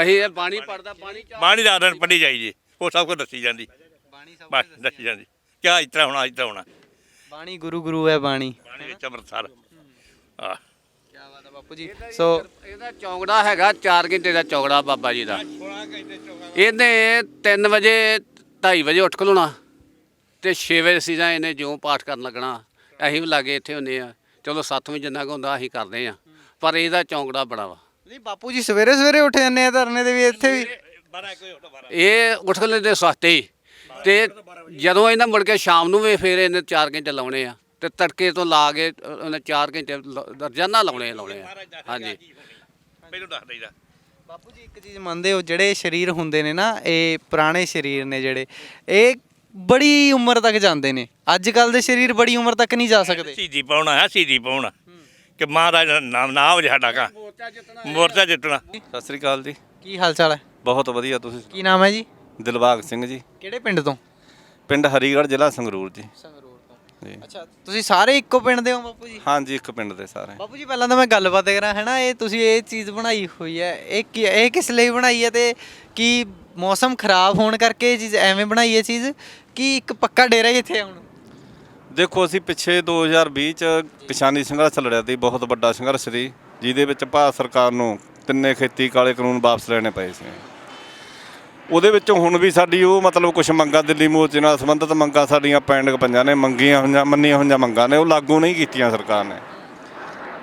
ਅਸੀਂ ਇਹ ਪਾਣੀ ਪੜਦਾ ਪਾਣੀ ਚਾਹ ਬਾਣੀ ਦਾ ਆਦਨ ਪੜੀ ਜਾਈ ਜੀ ਉਹ ਸਭ ਕੁਝ ਦੱਸੀ ਜਾਂਦੀ। ਬਸ ਦੱਸੀ ਜਾਂਦੀ। ਕਿਆ ਇਸ ਤਰ੍ਹਾਂ ਹੋਣਾ ਇਸ ਤਰ੍ਹਾਂ ਹੋਣਾ। ਬਾਣੀ ਗੁਰੂ ਗੁਰੂ ਹੈ ਬਾਣੀ। ਬਾਣੀ ਵਿੱਚ ਅੰਮ੍ਰਿਤਸਰ। ਆ ਕੀ ਬਾਤ ਹੈ ਬਾਪੂ ਜੀ। ਸੋ ਇਹਦਾ ਚੌਂਕੜਾ ਹੈਗਾ 4 ਘੰਟੇ ਦਾ ਚੌਂਕੜਾ ਬਾਬਾ ਜੀ ਦਾ। ਇਹਨੇ 3 ਵਜੇ 2:30 ਵਜੇ ਉੱਠ ਖਲੋਣਾ ਤੇ 6 ਵਜੇ ਸੀਜ਼ਾ ਇਹਨੇ ਜਿਉਂ ਪਾਠ ਕਰਨ ਲੱਗਣਾ। ਅਸੀਂ ਵੀ ਲਾਗੇ ਇੱਥੇ ਹੁੰਨੇ ਆ। ਚਲੋ 7 ਵਜੇ ਜਿੰਨਾ ਕੁ ਹੁੰਦਾ ਅਸੀਂ ਕਰਦੇ ਆ। ਪਰ ਇਹਦਾ ਚੌਂਕੜਾ ਬੜਾ ਵਾ। ਨਹੀਂ ਬਾਪੂ ਜੀ ਸਵੇਰੇ ਸਵੇਰੇ ਉੱਠ ਜਾਂਦੇ ਆ ਧਰਨੇ ਦੇ ਵੀ ਇੱਥੇ ਵੀ। ਇਹ ਉੱਠ ਖਲੇ ਦੇ ਸਵਾਤੇ ਹੀ। ਤੇ ਜਦੋਂ ਇਹਨਾਂ ਮੁੜ ਕੇ ਸ਼ਾਮ ਨੂੰ ਵੀ ਫੇਰ ਇਹਨੇ 4 ਘੰਟੇ ਲਾਉਣੇ ਆ। ਤੇ ਤੜਕੇ ਤੋਂ ਲਾ ਕੇ ਉਹਨੇ 4 ਘੰਟੇ ਲ- ਰੋਜ਼ਾਨਾ ਲਾਉਣੇ ਆ ਲਾਉਣੇ ਆ। ਹਾਂਜੀ। ਮੈਨੂੰ ਦੱਸ ਦਈਦਾ। ਬਾਪੂ ਜੀ ਇੱਕ ਚੀਜ਼ ਮੰਨਦੇ ਹੋ ਜਿਹੜੇ ਸਰੀਰ ਹੁੰਦੇ ਨੇ ਨਾ ਇਹ ਪੁਰਾਣੇ ਸਰੀਰ ਨੇ ਜਿਹੜੇ ਇਹ ਬੜੀ ਉਮਰ ਤੱਕ ਜਾਂਦੇ ਨੇ। ਅੱਜ ਕੱਲ ਦੇ ਸਰੀਰ ਬੜੀ ਉਮਰ ਤੱਕ ਨਹੀਂ ਜਾ ਸਕਦੇ। ਸ਼ਹੀਦੀ ਪਾਉਣਾ ਹੈ ਸ਼ਹੀਦੀ ਪਾਉਣਾ। ਕਿ ਮਹਾਰਾਜ ਦਾ ਨਾਮ ਨਾ ਹੋ ਸਾਡਾ ਕਾ ਮੋਰਚਾ ਜਿੱਤਣਾ। ਸਤਿ ਸ੍ਰੀ ਅਕਾਲ ਜੀ। ਕੀ ਹਾਲ ਚਾਲ ਹੈ? ਬਹੁਤ ਵਧੀਆ ਤੁਸੀਂ ਕੀ ਨਾਮ ਹੈ ਜੀ? ਦਿਲਬਾਗ ਸਿੰਘ ਜੀ। ਕਿਹੜੇ ਪਿੰਡ ਤੋਂ? ਪਿੰਡ ਹਰੀਗੜ੍ਹ ਜ਼ਿਲ੍ਹਾ ਸੰਗਰੂਰ ਜੀ। ਸੰਗਰੂਰ। ਜੀ। ਅੱਛਾ ਤੁਸੀਂ ਸਾਰੇ ਇੱਕੋ ਪਿੰਡ ਦੇ ਹੋ ਬਾਪੂ ਜੀ? ਹਾਂਜੀ ਇੱਕ ਪਿੰਡ ਦੇ ਸਾਰੇ। ਬਾਪੂ ਜੀ ਪਹਿਲਾਂ ਤਾਂ ਮੈਂ ਗੱਲਬਾਤ ਕਰਾਂ ਹੈ ਨਾ ਇਹ ਤੁਸੀਂ ਇਹ ਚੀਜ਼ ਬਣਾਈ ਹੋਈ ਹੈ। ਇਹ ਕੀ ਇਹ ਕਿਸ ਲਈ ਬਣਾਈ ਹੈ ਤੇ ਕੀ ਮੌਸਮ ਖਰਾਬ ਹੋਣ ਕਰਕੇ ਇਹ ਚੀਜ਼ ਐਵੇਂ ਬਣਾਈ ਹੈ ਚੀਜ਼? ਕਿ ਇੱਕ ਪੱਕਾ ਡੇਰਾ ਹੀ ਇੱਥੇ ਆ ਹੁਣ? ਦੇਖੋ ਅਸੀਂ ਪਿੱਛੇ 2020 ਚ ਕਿਸਾਨੀ ਸੰਘਰਸ਼ ਲੜਿਆ ਸੀ ਬਹੁਤ ਵੱਡਾ ਸੰਘਰਸ਼ ਸੀ ਜਿਹਦੇ ਵਿੱਚ ਭਾਰਤ ਸਰਕਾਰ ਨੂੰ ਤਿੰਨੇ ਖੇਤੀ ਕਾਲੇ ਕਾਨੂੰਨ ਵਾਪਸ ਲੈਣੇ ਪਏ ਸੀ। ਉਹਦੇ ਵਿੱਚੋਂ ਹੁਣ ਵੀ ਸਾਡੀ ਉਹ ਮਤਲਬ ਕੁਝ ਮੰਗਾਂ ਦਿੱਲੀ ਮੋਰਚੇ ਨਾਲ ਸੰਬੰਧਿਤ ਮੰਗਾਂ ਸਾਡੀਆਂ ਪੈਂਡਿੰਗ ਪੰਜਾਂ ਨੇ, ਮੰਗੀਆਂ ਹੋਈਆਂ, ਮੰਨੀਆਂ ਹੋਈਆਂ ਮੰਗਾਂ ਨੇ, ਉਹ ਲਾਗੂ ਨਹੀਂ ਕੀਤੀਆਂ ਸਰਕਾਰ ਨੇ।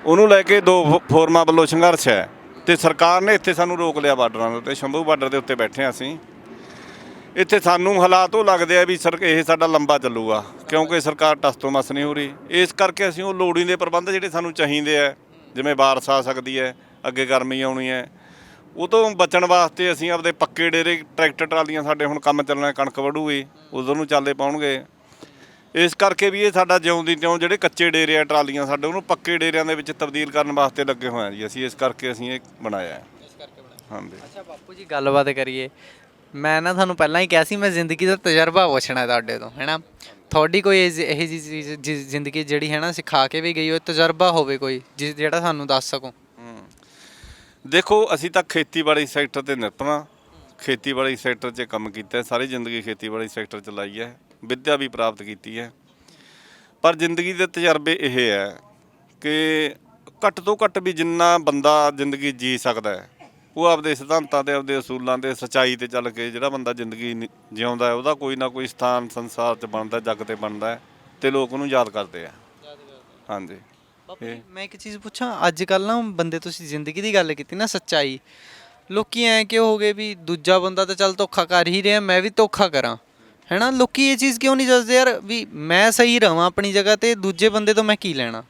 ਉਹਨੂੰ ਲੈ ਕੇ ਦੋ ਫੋਰਮਾਂ ਵੱਲੋਂ ਸੰਘਰਸ਼ ਹੈ ਤੇ ਸਰਕਾਰ ਨੇ ਇੱਥੇ ਸਾਨੂੰ ਰੋਕ ਲਿਆ ਬਾਰਡਰਾਂ ਦੇ ਉੱਤੇ, ਸ਼ੰਭੂ ਬਾਰਡਰ ਦੇ ਉੱਤੇ ਬੈਠੇ ਹਾਂ ਅਸੀਂ। ਇੱਥੇ ਸਾਨੂੰ ਹਾਲਾਤ ਉਹ ਲੱਗਦੇ ਆ ਵੀ ਸਰ, ਇਹ ਸਾਡਾ ਲੰਬਾ ਚੱਲੂਗਾ, ਕਿਉਂਕਿ ਸਰਕਾਰ ਟਸ ਤੋਂ ਮਸ ਨਹੀਂ ਹੋ ਰਹੀ। ਇਸ ਕਰਕੇ ਅਸੀਂ ਉਹ ਲੋੜੀਂਦੇ ਪ੍ਰਬੰਧ ਜਿਹੜੇ ਸਾਨੂੰ ਚਾਹੀਦੇ ਆ, ਜਿਵੇਂ ਬਾਰਿਸ਼ ਆ ਸਕਦੀ ਹੈ, ਅੱਗੇ ਗਰਮੀ ਆਉਣੀ ਹੈ ਉਹ ਤੋਂ ਬਚਣ ਵਾਸਤੇ ਅਸੀਂ ਆਪਦੇ ਪੱਕੇ ਡੇਰੇ ਟਰੈਕਟਰ ਟਰਾਲੀਆਂ ਸਾਡੇ ਹੁਣ ਕੰਮ ਚੱਲਣਾ ਕਣਕ ਵਢੂਗੀ ਉਦੋਂ ਨੂੰ ਚਾਲੇ ਪਾਉਣਗੇ। ਇਸ ਕਰਕੇ ਵੀ ਇਹ ਸਾਡਾ ਜਿਉਂ ਦੀ ਤਿਉਂ ਜਿਹੜੇ ਕੱਚੇ ਡੇਰੇ ਆ ਟਰਾਲੀਆਂ ਸਾਡੇ ਉਹਨੂੰ ਪੱਕੇ ਡੇਰਿਆਂ ਦੇ ਵਿੱਚ ਤਬਦੀਲ ਕਰਨ ਵਾਸਤੇ ਲੱਗੇ ਹੋਏ ਆ ਜੀ ਅਸੀਂ ਇਸ ਕਰਕੇ ਅਸੀਂ ਇਹ ਬਣਾਇਆ ਹੈ। ਹਾਂਜੀ। ਅੱਛਾ ਬਾਪੂ ਜੀ ਗੱਲਬਾਤ ਕਰੀਏ। ਮੈਂ ਨਾ ਤੁਹਾਨੂੰ ਪਹਿਲਾਂ ਹੀ ਕਿਹਾ ਸੀ ਮੈਂ ਜ਼ਿੰਦਗੀ ਦਾ ਤਜਰਬਾ ਪੁੱਛਣਾ ਤੁਹਾਡੇ ਤੋਂ ਹੈਨਾ ਤੁਹਾਡੀ ਕੋਈ ਇਹ ਜਿ- ਜ਼ਿੰਦਗੀ ਜਿਹੜੀ ਹੈ ਨਾ ਸਿਖਾ ਕੇ ਵੀ ਗਈ ਹੋਏ ਤਜਰਬਾ ਹੋਵੇ ਕੋਈ ਜਿਹੜਾ ਸਾਨੂੰ ਦੱਸ ਸਕੋ। ਦੇਖੋ ਅਸੀਂ ਤਾਂ ਖੇਤੀਬਾੜੀ ਸੈਕਟਰ ਤੇ ਹਾਂ ਖੇਤੀਬਾੜੀ ਸੈਕਟਰ 'ਚ ਕੰਮ ਕੀਤਾ ਹੈ ਸਾਰੀ ਜ਼ਿੰਦਗੀ ਖੇਤੀਬਾੜੀ ਸੈਕਟਰ 'ਚ ਲਾਈ ਹੈ ਵਿੱਦਿਆ ਵੀ ਪ੍ਰਾਪਤ ਕੀਤੀ ਹੈ। ਪਰ ਜ਼ਿੰਦਗੀ ਦੇ ਤਜਰਬੇ ਇਹ ਹੈ ਕਿ ਘੱਟ ਤੋਂ ਘੱਟ ਵੀ ਜਿੰਨਾ ਬੰਦਾ ਜ਼ਿੰਦਗੀ ਜੀ ਸਕਦਾ ਹੈ ਉਹ ਆਪਦੇ ਸਿਧਾਂਤਾਂ ਤੇ ਆਪਦੇ ਅਸੂਲਾਂ ਤੇ ਸਚਾਈ ਤੇ ਚੱਲ ਕੇ ਜਿਹੜਾ ਬੰਦਾ ਜ਼ਿੰਦਗੀ ਨੀ- ਜਿਉਂਦਾ ਹੈ ਉਹਦਾ ਕੋਈ ਨਾ ਕੋਈ ਸਥਾਨ ਸੰਸਾਰ 'ਚ ਬਣਦਾ ਜੱਗ ਤੇ ਬਣਦਾ ਹੈ ਤੇ ਲੋਕ ਉਹਨੂੰ ਯਾਦ ਕਰਦੇ ਆ। ਹਾਂਜੀ। ਬਾਪੂ ਜੀ, ਮੈਂ ਇੱਕ ਚੀਜ਼ ਪੁੱਛਾਂ ਅੱਜ ਕੱਲ ਨਾ ਬੰਦੇ ਤੁਸੀਂ ਜ਼ਿੰਦਗੀ ਦੀ ਗੱਲ ਕੀਤੀ ਨਾ ਸੱਚਾਈ ਲੋਕੀ ਐ ਕਿ ਹੋ ਗਏ ਵੀ ਦੂਜਾ ਬੰਦਾ ਤਾਂ ਚੱਲ ਧੋਖਾ ਕਰ ਹੀ ਰਿਹਾ ਮੈਂ ਵੀ ਧੋਖਾ ਕਰਾਂ। ਹੈਨਾ? ਲੋਕੀ ਇਹ ਚੀਜ਼ ਕਿਉਂ ਨਹੀਂ ਦੱਸਦੇ ਯਾਰ ਵੀ ਮੈਂ ਸਹੀ ਰਵਾਂ ਆਪਣੀ ਜਗ੍ਹਾ ਤੇ ਦੂਜੇ ਬੰਦੇ ਤੋਂ ਮੈਂ ਕੀ ਲੈਣਾ?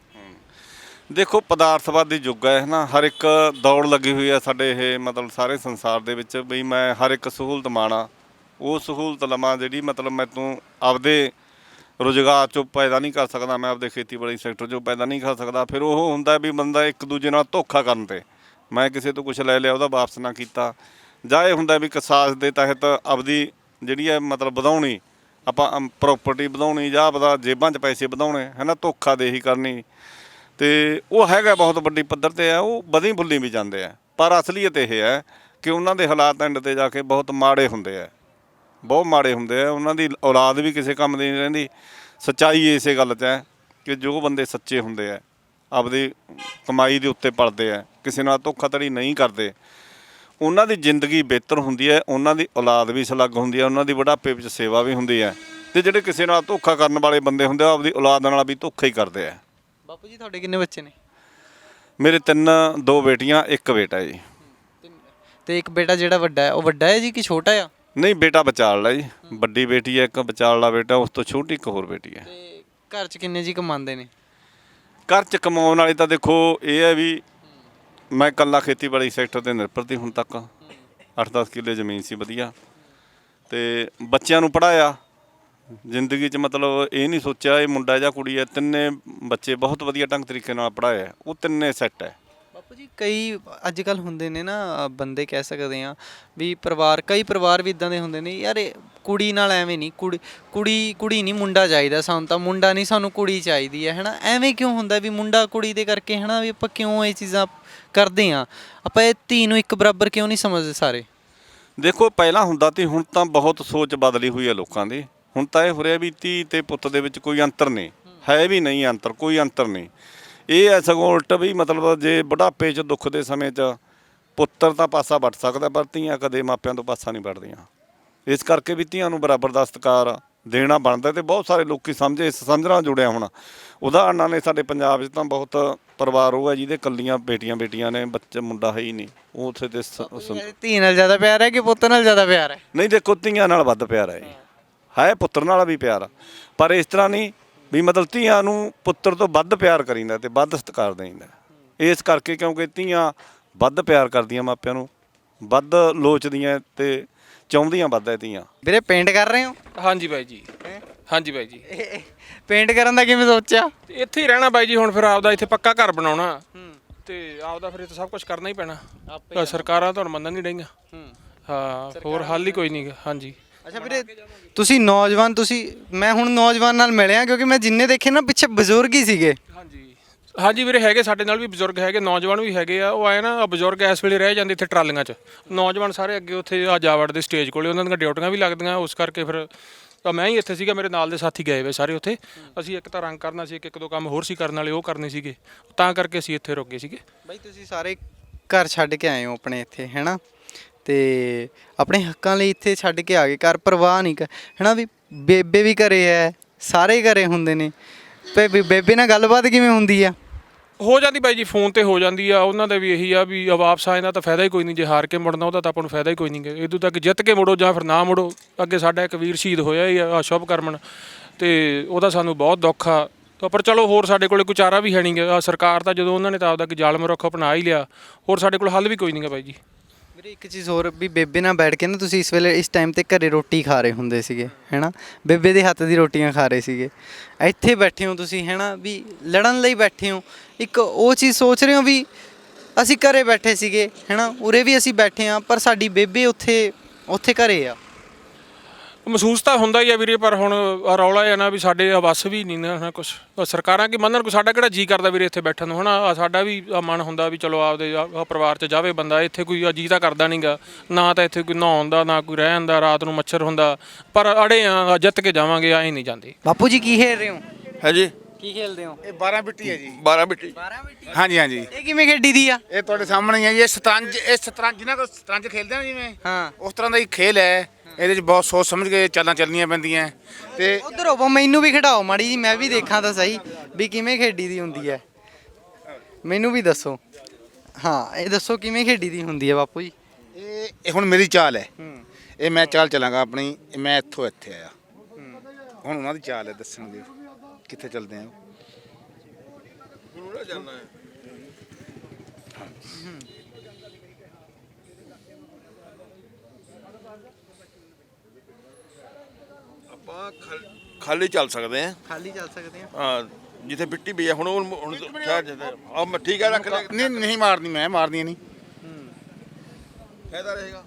ਦੇਖੋ ਪਦਾਰਥਵਾਦੀ ਯੁੱਗ ਹੈ ਨਾ ਹਰ ਇੱਕ ਦੌੜ ਲੱਗੀ ਹੋਈ ਹੈ ਸਾਡੇ ਇਹ ਮਤਲਬ ਸਾਰੇ ਸੰਸਾਰ ਦੇ ਵਿੱਚ ਵੀ ਮੈਂ ਹਰ ਇੱਕ ਸਹੂਲਤ ਮਾਣਾ। ਉਹ ਸਹੂਲਤ ਲਵਾਂ ਜਿਹੜੀ ਮਤਲਬ ਮੈਂ ਤੂੰ ਆਪਦੇ ਰੁਜ਼ਗਾਰ ਚੋਂ ਪੈਦਾ ਨਹੀਂ ਕਰ ਸਕਦਾ, ਮੈਂ ਆਪਦੇ ਖੇਤੀਬਾੜੀ ਸੈਕਟਰ ਚੋਂ ਪੈਦਾ ਨਹੀਂ ਕਰ ਸਕਦਾ। ਫਿਰ ਉਹ ਹੁੰਦਾ ਵੀ ਬੰਦਾ ਇੱਕ ਦੂਜੇ ਨਾਲ ਧੋਖਾ ਕਰਨ ਤੇ। ਮੈਂ ਕਿਸੇ ਤੋਂ ਕੁਝ ਲੈ ਲਿਆ, ਉਹਦਾ ਵਾਪਸ ਨਾ ਕੀਤਾ। ਜਾਂ ਇਹ ਹੁੰਦਾ ਵੀ ਕਿਸਾਸ ਦੇ ਤਹਿਤ ਆਪਦੀ ਜਿਹੜੀ ਹੈ ਮਤਲਬ ਵਧਾਉਣੀ, ਆਪਾਂ ਪ੍ਰਾਪਰਟੀ ਵਧਾਉਣੀ ਜਾਂ ਆਪਦਾ ਜੇਬਾਂ 'ਚ ਪੈਸੇ ਵਧਾਉਣੇ ਹੈ ਨਾ ਧੋਖਾ ਦੇਹੀ ਕਰਨੀ। ਤੇ ਉਹ ਹੈਗਾ ਬਹੁਤ ਵੱਡੀ ਪੱਧਰ ਤੇ ਹੈ, ਉਹ ਵਧੀ ਬੁੱਲੀ ਵੀ ਜਾਂਦੇ ਆ। ਪਰ ਅਸਲੀਅਤ ਇਹ ਹੈ ਕਿ ਉਹਨਾਂ ਦੇ ਹਾਲਾਤ ਐਂਡ ਤੇ ਜਾ ਕੇ ਬਹੁਤ ਮਾੜੇ ਹੁੰਦੇ ਆ। ਬਹੁਤ ਮਾੜੇ ਹੁੰਦੇ ਆ ਉਹਨਾਂ ਦੀ ਔਲਾਦ ਵੀ ਕਿਸੇ ਕੰਮ ਦੀ ਨਹੀਂ ਰਹਿੰਦੀ। ਸੱਚਾਈ ਇਸੇ ਗੱਲ 'ਚ ਹੈ ਕਿ ਜੋ ਬੰਦੇ ਸੱਚੇ ਹੁੰਦੇ ਆ ਆਪਦੀ ਕਮਾਈ ਦੇ ਉੱਤੇ ਪਲਦੇ ਆ ਕਿਸੇ ਨਾਲ ਧੋਖਾਧੜੀ ਨਹੀਂ ਕਰਦੇ। ਉਹਨਾਂ ਦੀ ਜ਼ਿੰਦਗੀ ਬਿਹਤਰ ਹੁੰਦੀ ਹੈ ਉਹਨਾਂ ਦੀ ਔਲਾਦ ਵੀ ਸਲੱਗ ਹੁੰਦੀ ਹੈ ਉਹਨਾਂ ਦੀ ਬੁਢਾਪੇ ਵਿੱਚ ਸੇਵਾ ਵੀ ਹੁੰਦੀ ਹੈ। ਤੇ ਜਿਹੜੇ ਕਿਸੇ ਨਾਲ ਧੋਖਾ ਕਰਨ ਵਾਲੇ ਬੰਦੇ ਹੁੰਦੇ ਆ ਆਪਦੀ ਔਲਾਦ ਨਾਲ ਵੀ ਧੋਖਾ ਹੀ ਕਰਦੇ ਆ। ਬਾਪੂ ਜੀ ਤੁਹਾਡੇ ਕਿੰਨੇ ਬੱਚੇ ਨੇ? ਮੇਰੇ ਤਿੰਨ ਦੋ ਬੇਟੀਆਂ ਇੱਕ ਬੇਟਾ ਜੀ। ਤੇ ਇੱਕ ਬੇਟਾ ਜਿਹੜਾ ਵੱਡਾ ਹੈ ਉਹ ਵੱਡਾ ਹੈ ਜੀ ਕਿ ਛੋਟਾ ਆ? ਨਹੀਂ ਬੇਟਾ ਵਿਚਾਲ ਜੀ। ਵੱਡੀ ਬੇਟੀ ਹੈ ਇੱਕ ਵਿਚਾਲਲਾ ਬੇਟਾ ਉਸ ਤੋਂ ਛੋਟੀ ਇੱਕ ਹੋਰ ਬੇਟੀ ਹੈ। ਤੇ ਘਰ 'ਚ ਕਿੰਨੇ ਜੀ ਕਮਾਉਂਦੇ ਨੇ? ਘਰ ਚ ਕਮਾਉਣ ਵਾਲੀ ਤਾਂ ਦੇਖੋ ਇਹ ਹੈ ਵੀ ਮੈਂ ਇਕੱਲਾ ਖੇਤੀਬਾੜੀ ਸੈਕਟਰ ਤੇ ਨਿਰਭਰ ਸੀ ਹੁਣ ਤੱਕ। 8-10 ਕਿੱਲੇ ਜ਼ਮੀਨ ਸੀ ਵਧੀਆ। ਤੇ ਬੱਚਿਆਂ ਨੂੰ ਪੜਾਇਆ ਜ਼ਿੰਦਗੀ 'ਚ ਮਤਲਬ ਇਹ ਨਹੀਂ ਸੋਚਿਆ ਇਹ ਮੁੰਡਾ ਜਾਂ ਕੁੜੀ ਹੈ ਤਿੰਨੇ ਬੱਚੇ ਬਹੁਤ ਵਧੀਆ ਢੰਗ ਤਰੀਕੇ ਨਾਲ ਪੜਾਇਆ ਉਹ ਤਿੰਨੇ ਸੈੱਟ ਹੈ। ਬਾਪੂ ਜੀ ਕਈ ਅੱਜ ਕੱਲ ਹੁੰਦੇ ਨੇ ਨਾ ਅ, ਬੰਦੇ ਕਹਿ ਸਕਦੇ ਆ ਵੀ ਪਰਿਵਾਰ ਕਈ ਪਰਿਵਾਰ ਵੀ ਇਦਾਂ ਦੇ ਹੁੰਦੇ ਨੇ ਯਾਰ ਇਹ ਕੁੜੀ ਨਾਲ ਐਵੇਂ ਨਹੀਂ ਕੁੜੀ ਕੁੜੀ ਕੁੜੀ ਨਹੀਂ ਮੁੰਡਾ ਚਾਹੀਦਾ ਸਾਨੂੰ ਤਾਂ ਮੁੰਡਾ ਨਹੀਂ ਸਾਨੂੰ ਕੁੜੀ ਚਾਹੀਦੀ ਹੈ ਹੈਨਾ? ਐਵੇਂ ਕਿਉਂ ਹੁੰਦਾ ਵੀ ਮੁੰਡਾ ਕੁੜੀ ਦੇ ਕਰਕੇ ਹੈਨਾ ਵੀ ਆਪਾਂ ਕਿਉਂ ਇਹ ਚੀਜ਼ਾਂ ਕਰਦੇ ਆ ਆਪਾਂ ਇਹ ਧੀ ਨੂੰ ਇੱਕ ਬਰਾਬਰ ਕਿਉਂ ਨਹੀਂ ਸਮਝਦੇ ਸਾਰੇ? ਦੇਖੋ ਪਹਿਲਾਂ ਹੁੰਦਾ ਸੀ ਹੁਣ ਤਾਂ ਬਹੁਤ ਸੋਚ ਬਦਲੀ ਹੋਈ ਹੈ ਲੋਕਾਂ ਦੀ। ਹੁਣ ਤਾਂ ਇਹ ਹੋ ਰਿਹਾ ਵੀ ਧੀ ਤੇ ਪੁੱਤ ਦੇ ਵਿੱਚ ਕੋਈ ਅੰਤਰ ਨਹੀਂ। ਹੈ ਵੀ ਨਹੀਂ ਅੰਤਰ ਕੋਈ ਅੰਤਰ ਨਹੀਂ। ਇਹ ਹੈ ਸਗੋਂ ਉਲਟ ਵੀ ਮਤਲਬ ਜੇ ਬੁਢਾਪੇ 'ਚ ਦੁੱਖ ਦੇ ਸਮੇਂ 'ਚ ਪੁੱਤਰ ਤਾਂ ਪਾਸਾ ਵੱਟ ਸਕਦਾ ਪਰ ਧੀਆਂ ਕਦੇ ਮਾਪਿਆਂ ਤੋਂ ਪਾਸਾ ਨਹੀਂ ਵੱਟਦੀਆਂ। ਇਸ ਕਰਕੇ ਵੀ ਧੀਆਂ ਨੂੰ ਬਰਾਬਰ ਦਾ ਸਤਿਕਾਰ ਦੇਣਾ ਬਣਦਾ ਤੇ ਬਹੁਤ ਸਾਰੇ ਲੋਕੀ ਸਮਝੇ ਇਸ ਸਮਝ ਨਾਲ ਜੁੜਿਆ ਹੋਣਾ। ਉਦਾਹਰਨਾਂ ਨੇ ਸਾਡੇ ਪੰਜਾਬ 'ਚ ਤਾਂ ਬਹੁਤ ਪਰਿਵਾਰ ਉਹ ਹੈ ਜਿਹਦੇ ਕੱਲੀਆਂ ਬੇਟੀਆਂ ਬੇਟੀਆਂ ਨੇ ਬੱਚੇ ਮੁੰਡਾ ਹੈ ਹੀ ਨਹੀਂ। ਉਹ ਉੱਥੇ ਦੇ ਸ- ਧੀ ਨਾਲ ਜ਼ਿਆਦਾ ਪਿਆਰ ਹੈ ਕਿ ਪੁੱਤ ਨਾਲ ਜ਼ਿਆਦਾ ਪਿਆਰ ਹੈ? ਨਹੀਂ ਦੇਖੋ ਧੀਆਂ ਨਾਲ ਵੱਧ ਪਿਆਰ ਹੈ ਜੀ ਹੈ ਪੁੱਤਰ ਨਾਲ ਵੀ ਪਿਆਰ। ਆ। ਪਰ ਇਸ ਤਰ੍ਹਾਂ ਨਹੀਂ ਵੀ ਮਤਲਬ ਧੀਆਂ ਨੂੰ ਪੁੱਤਰ ਤੋਂ ਵੱਧ ਪਿਆਰ ਕਰੀਂਦਾ ਤੇ ਵੱਧ ਸਤਿਕਾਰ ਦੇਈਂਦਾ ਇਸ ਕਰਕੇ ਕਿਉਂਕਿ ਧੀਆਂ ਵੱਧ ਪਿਆਰ ਕਰਦੀਆਂ ਮਾਪਿਆਂ ਨੂੰ ਵੱਧ ਲੋਚਦੀਆਂ ਤੇ ਚਾਹੁੰਦੀਆਂ ਵੱਧ ਹੈ ਧੀਆਂ। ਵੀਰੇ ਪੇਂਟ ਕਰ ਰਹੇ ਹੋ? ਹਾਂਜੀ ਬਾਈ ਜੀ। ਹਾਂਜੀ ਬਾਈ ਜੀ। ਪੇਂਟ ਕਰਨ ਦਾ ਕਿਵੇਂ ਸੋਚਿਆ? ਇੱਥੇ ਹੀ ਰਹਿਣਾ ਬਾਈ ਜੀ ਹੁਣ ਫਿਰ ਆਪਦਾ ਇੱਥੇ ਪੱਕਾ ਘਰ ਬਣਾਉਣਾ। ਤੇ ਆਪਦਾ ਫਿਰ ਇੱਥੇ ਸਭ ਕੁਝ ਕਰਨਾ ਹੀ ਪੈਣਾ। ਸਰਕਾਰਾਂ ਤੁਹਾਨੂੰ ਮੰਨਣ ਨਹੀਂ ਡਈਆਂ। ਹਾਂ। ਹੋਰ ਹੱਲ ਹੀ ਕੋਈ ਨਹੀਂ ਹਾਂਜੀ। ਅੱਛਾ ਵੀਰੇ ਤੁਸੀਂ ਨੌਜਵਾਨ ਤੁਸੀਂ ਮੈਂ ਹੁਣ ਨੌਜਵਾਨ ਨਾਲ ਮਿਲਿਆ ਕਿਉਂਕਿ ਮੈਂ ਜਿੰਨੇ ਦੇਖੇ ਨਾ ਪਿੱਛੇ ਬਜ਼ੁਰਗ ਹੀ ਸੀਗੇ। ਹਾਂਜੀ। ਹਾਂਜੀ ਵੀਰੇ ਹੈਗੇ ਸਾਡੇ ਨਾਲ ਵੀ ਬਜ਼ੁਰਗ ਹੈਗੇ ਨੌਜਵਾਨ ਵੀ ਹੈਗੇ ਆ। ਉਹ ਆਏ ਨਾ ਆਹ ਬਜ਼ੁਰਗ ਇਸ ਵੇਲੇ ਰਹਿ ਜਾਂਦੇ ਇੱਥੇ ਟਰਾਲੀਆਂ 'ਚ। ਨੌਜਵਾਨ ਸਾਰੇ ਅੱਗੇ ਉੱਥੇ ਆ ਜਾਵੜ ਦੇ ਸਟੇਜ ਕੋਲੇ ਉਹਨਾਂ ਦੀਆਂ ਡਿਊਟੀਆਂ ਵੀ ਲੱਗਦੀਆਂ ਉਸ ਕਰਕੇ ਫਿਰ ਤਾਂ ਮੈਂ ਹੀ ਇੱਥੇ ਸੀਗਾ ਮੇਰੇ ਨਾਲ ਦੇ ਸਾਥੀ ਗਏ ਵੇ ਸਾਰੇ ਉੱਥੇ। ਅਸੀਂ ਇੱਕ ਤਾਂ ਰੰਗ ਕਰਨਾ ਸੀ ਇੱਕ ਇੱਕ ਦੋ ਕੰਮ ਹੋਰ ਸੀ ਕਰਨ ਵਾਲੇ ਉਹ ਕਰਨੇ ਸੀਗੇ। ਤਾਂ ਕਰਕੇ ਅਸੀਂ ਇੱਥੇ ਰੁਕ ਗਏ ਸੀਗੇ। ਬਾਈ ਤੁਸੀਂ ਸਾਰੇ ਘਰ ਛੱਡ ਕੇ ਆਏ ਹੋ ਆਪਣੇ ਇੱਥੇ ਹੈਨਾ ਤੇ ਆਪਣੇ ਹੱਕਾਂ ਲਈ ਇੱਥੇ ਛੱਡ ਕੇ ਆ ਗਏ। ਘਰ ਪਰਵਾਹ ਨਹੀਂ ਕਰ ਹੈਨਾ ਵੀ ਬੇਬੇ ਵੀ ਘਰੇ ਹੈ, ਸਾਰੇ ਘਰੇ ਹੁੰਦੇ ਨੇ। ਤੇ ਬੇ- ਬੇਬੇ ਨਾਲ ਗੱਲਬਾਤ ਕਿਵੇਂ ਹੁੰਦੀ ਆ? ਹੋ ਜਾਂਦੀ ਬਾਈ ਜੀ, ਫੋਨ ਤੇ ਹੋ ਜਾਂਦੀ ਆ। ਉਹਨਾਂ ਦਾ ਵੀ ਇਹੀ ਆ ਵੀ ਵਾਪਸ ਆਏ ਦਾ ਤਾਂ ਫਾਇਦਾ ਹੀ ਕੋਈ ਨਹੀਂ। ਜੇ ਹਾਰ ਕੇ ਮੁੜਨਾ ਉਹਦਾ ਤਾਂ ਆਪਾਂ ਨੂੰ ਫਾਇਦਾ ਹੀ ਕੋਈ ਨਹੀਂ ਗਾ। ਇਦੋਂ ਤੱਕ ਜਿੱਤ ਕੇ ਮੁੜੋ ਜਾਂ ਫਿਰ ਨਾ ਮੁੜੋ, ਅੱਗੇ ਸਾਡਾ ਇੱਕ ਵੀਰ ਸ਼ਹੀਦ ਹੋਇਆ ਹੀ ਆ ਸ਼ੁਭ ਕਰਮਨ ਤੇ ਉਹਦਾ ਸਾਨੂੰ ਬਹੁਤ ਦੁੱਖ ਆ। ਤਾਂ ਪਰ ਚਲੋ ਹੋਰ ਸਾਡੇ ਕੋਲੇ ਕੋਈ ਚਾਰਾ ਵੀ ਹੈ ਨਹੀਂ ਗਾ। ਸਰਕਾਰ ਤਾਂ ਜਦੋਂ ਉਹਨਾਂ ਨੇ ਤਾਂ ਆਪਦਾ ਕਿ ਜ਼ਾਲਮ ਰੁੱਖ, ਅਪਣਾ ਹੀ ਲਿਆ। ਹੋਰ ਸਾਡੇ ਕੋਲ ਹੱਲ ਵੀ ਕੋਈ ਨਹੀਂ ਗਾ ਬਾਈ ਜੀ। ਵੀਰੇ ਇੱਕ ਚੀਜ਼ ਹੋਰ ਵੀ ਬੇਬੇ ਨਾਲ ਬੈਠ ਕੇ ਨਾ ਤੁਸੀਂ ਇਸ ਵੇਲੇ ਇਸ ਟਾਈਮ ਤੇ ਘਰੇ ਰੋਟੀ ਖਾ ਰਹੇ ਹੁੰਦੇ ਸੀਗੇ, ਹੈਨਾ? ਬੇਬੇ ਦੇ ਹੱਥ ਦੀ ਰੋਟੀਆਂ ਖਾ ਰਹੇ ਸੀਗੇ। ਇੱਥੇ ਬੈਠੇ ਹੋ ਤੁਸੀਂ, ਹੈਨਾ? ਵੀ ਲੜਨ ਲਈ ਬੈਠੇ ਹੋ। ਇੱਕ ਉਹ ਚੀਜ਼ ਸੋਚ ਰਹੇ ਹੋ ਵੀ ਅਸੀਂ ਘਰੇ ਬੈਠੇ ਸੀਗੇ, ਹੈਨਾ? ਉਰੇ ਵੀ ਅਸੀਂ ਬੈਠੇ ਆ ਪਰ ਸਾਡੀ ਬੇਬੇ ਉੱਥੇ ਉੱਥੇ ਘਰੇ ਆ। ਮਹਿਸੂਸ ਤਾਂ ਹੁੰਦਾ ਹੀ ਆ ਵੀਰੇ ਪਰ ਹੁਣ ਰੌਲਾ ਇਹ ਆ ਨਾ ਵੀ ਸਾਡੇ ਵੱਸ ਵੀ ਨਹੀਂ ਨਾ ਕੁਝ ਸਰਕਾਰਾਂ ਕੀ ਮੰਨਣ ਕੋ ਸਾਡਾ ਕਿਹੜਾ ਜੀ ਕਰਦਾ ਵੀਰੇ ਇੱਥੇ ਬੈਠਣ ਨੂੰ? ਹਨਾ ਸਾਡਾ ਵੀ ਮਨ ਹੁੰਦਾ ਵੀ ਚਲੋ ਆਪਦੇ ਪਰਿਵਾਰ 'ਚ ਜਾਵੇ ਬੰਦਾ ਇੱਥੇ ਕੋਈ ਆ ਜੀ ਤਾਂ ਕਰਦਾ ਨਹੀਂਗਾ ਨਾ ਤਾਂ ਇੱਥੇ ਕੋਈ ਨਹਾਉਣ ਦਾ ਨਾ ਕੋਈ ਰਹਿਣ ਦਾ ਰਾਤ ਨੂੰ ਮੱਛਰ ਹੁੰਦਾ। ਪਰ ਅੜੇ ਆ ਜਿੱਤ ਕੇ ਜਾਵਾਂਗੇ ਆਏ ਨਹੀਂ ਜਾਂਦੇ। ਬਾਪੂ ਜੀ ਕੀ ਖੇਡ ਰਹੇ ਹੋ? ਹੈ ਜੀ। ਕੀ ਖੇਲਦੇ ਹੋ? ਇਹ 12 ਬਿੱਟੀ ਹੈ ਜੀ। 12 ਬਿੱਟੀ। ਹਾਂਜੀ ਹਾਂਜੀ। ਇਹ ਕਿਵੇਂ ਖੇਡੀ ਦੀ ਆ? ਇਹ ਤੁਹਾਡੇ ਸਾਹਮਣੇ ਹੀ ਹੈ ਜੀ। ਇਹ ਸ਼ਤਰੰਜ ਇਹ ਸ਼ਤਰੰਜ ਜਿਹਨਾਂ ਕੋ ਸ਼ਤਰੰਜ ਖੇਲਦੇ ਆ ਨਾ ਜਿਵੇਂ ਹਾਂ। ਉਸ ਤਰ੍ਹਾਂ ਦਾ ਹੀ ਖੇਲ ਹੈ। ਇਹਦੇ 'ਚ ਬਹੁਤ ਸੋਚ ਸਮਝ ਕੇ ਚਾਲਾਂ ਚੱਲਣੀਆਂ ਪੈਂਦੀਆਂ। ਤੇ ਉਧਰ ਹੋਵੋ ਮੈਨੂੰ ਵੀ ਖਿਡਾਓ ਮਾੜੀ ਜੀ ਮੈਂ ਵੀ ਦੇਖਾਂ ਤਾਂ ਸਹੀ ਵੀ ਕਿਵੇਂ ਖੇਡੀ ਦੀ ਹੁੰਦੀ ਹੈ। ਮੈਨੂੰ ਵੀ ਦੱਸੋ। ਹਾਂ ਇਹ ਦੱਸੋ ਕਿਵੇਂ ਖੇਡੀ ਦੀ ਹੁੰਦੀ ਹੈ ਬਾਪੂ ਜੀ? ਇਹ ਇਹ ਹੁਣ ਮੇਰੀ ਚਾਲ ਹੈ। ਇਹ ਮੈਂ ਚਾਲ ਚਲਾਂਗਾ ਆਪਣੀ ਇਹ ਮੈਂ ਇੱਥੋਂ ਇੱਥੇ ਆਇਆ। ਹੁਣ ਉਹਨਾਂ ਦੀ ਚਾਲ ਹੈ ਦੱਸਣਗੇ ਕਿੱਥੇ ਚੱਲਦੇ ਆ। ਆਪਾਂ ਖਾਲੀ ਚੱਲ ਸਕਦੇ ਆ। ਖਾਲੀ ਚੱਲ ਸਕਦੇ ਆ। ਹਾਂ ਜਿੱਥੇ ਮਿੱਟੀ ਪਈ ਆ ਹੁਣ ਉਹ ਹੁਣ ਆ। ਮੈਂ ਠੀਕ ਆ ਰੱਖ ਲੈ। ਨਹੀਂ ਨਹੀਂ ਮਾਰਨੀ ਮੈਂ ਮਾਰਨੀ ਨਹੀਂ। ਫਾਇਦਾ ਰਹੇਗਾ।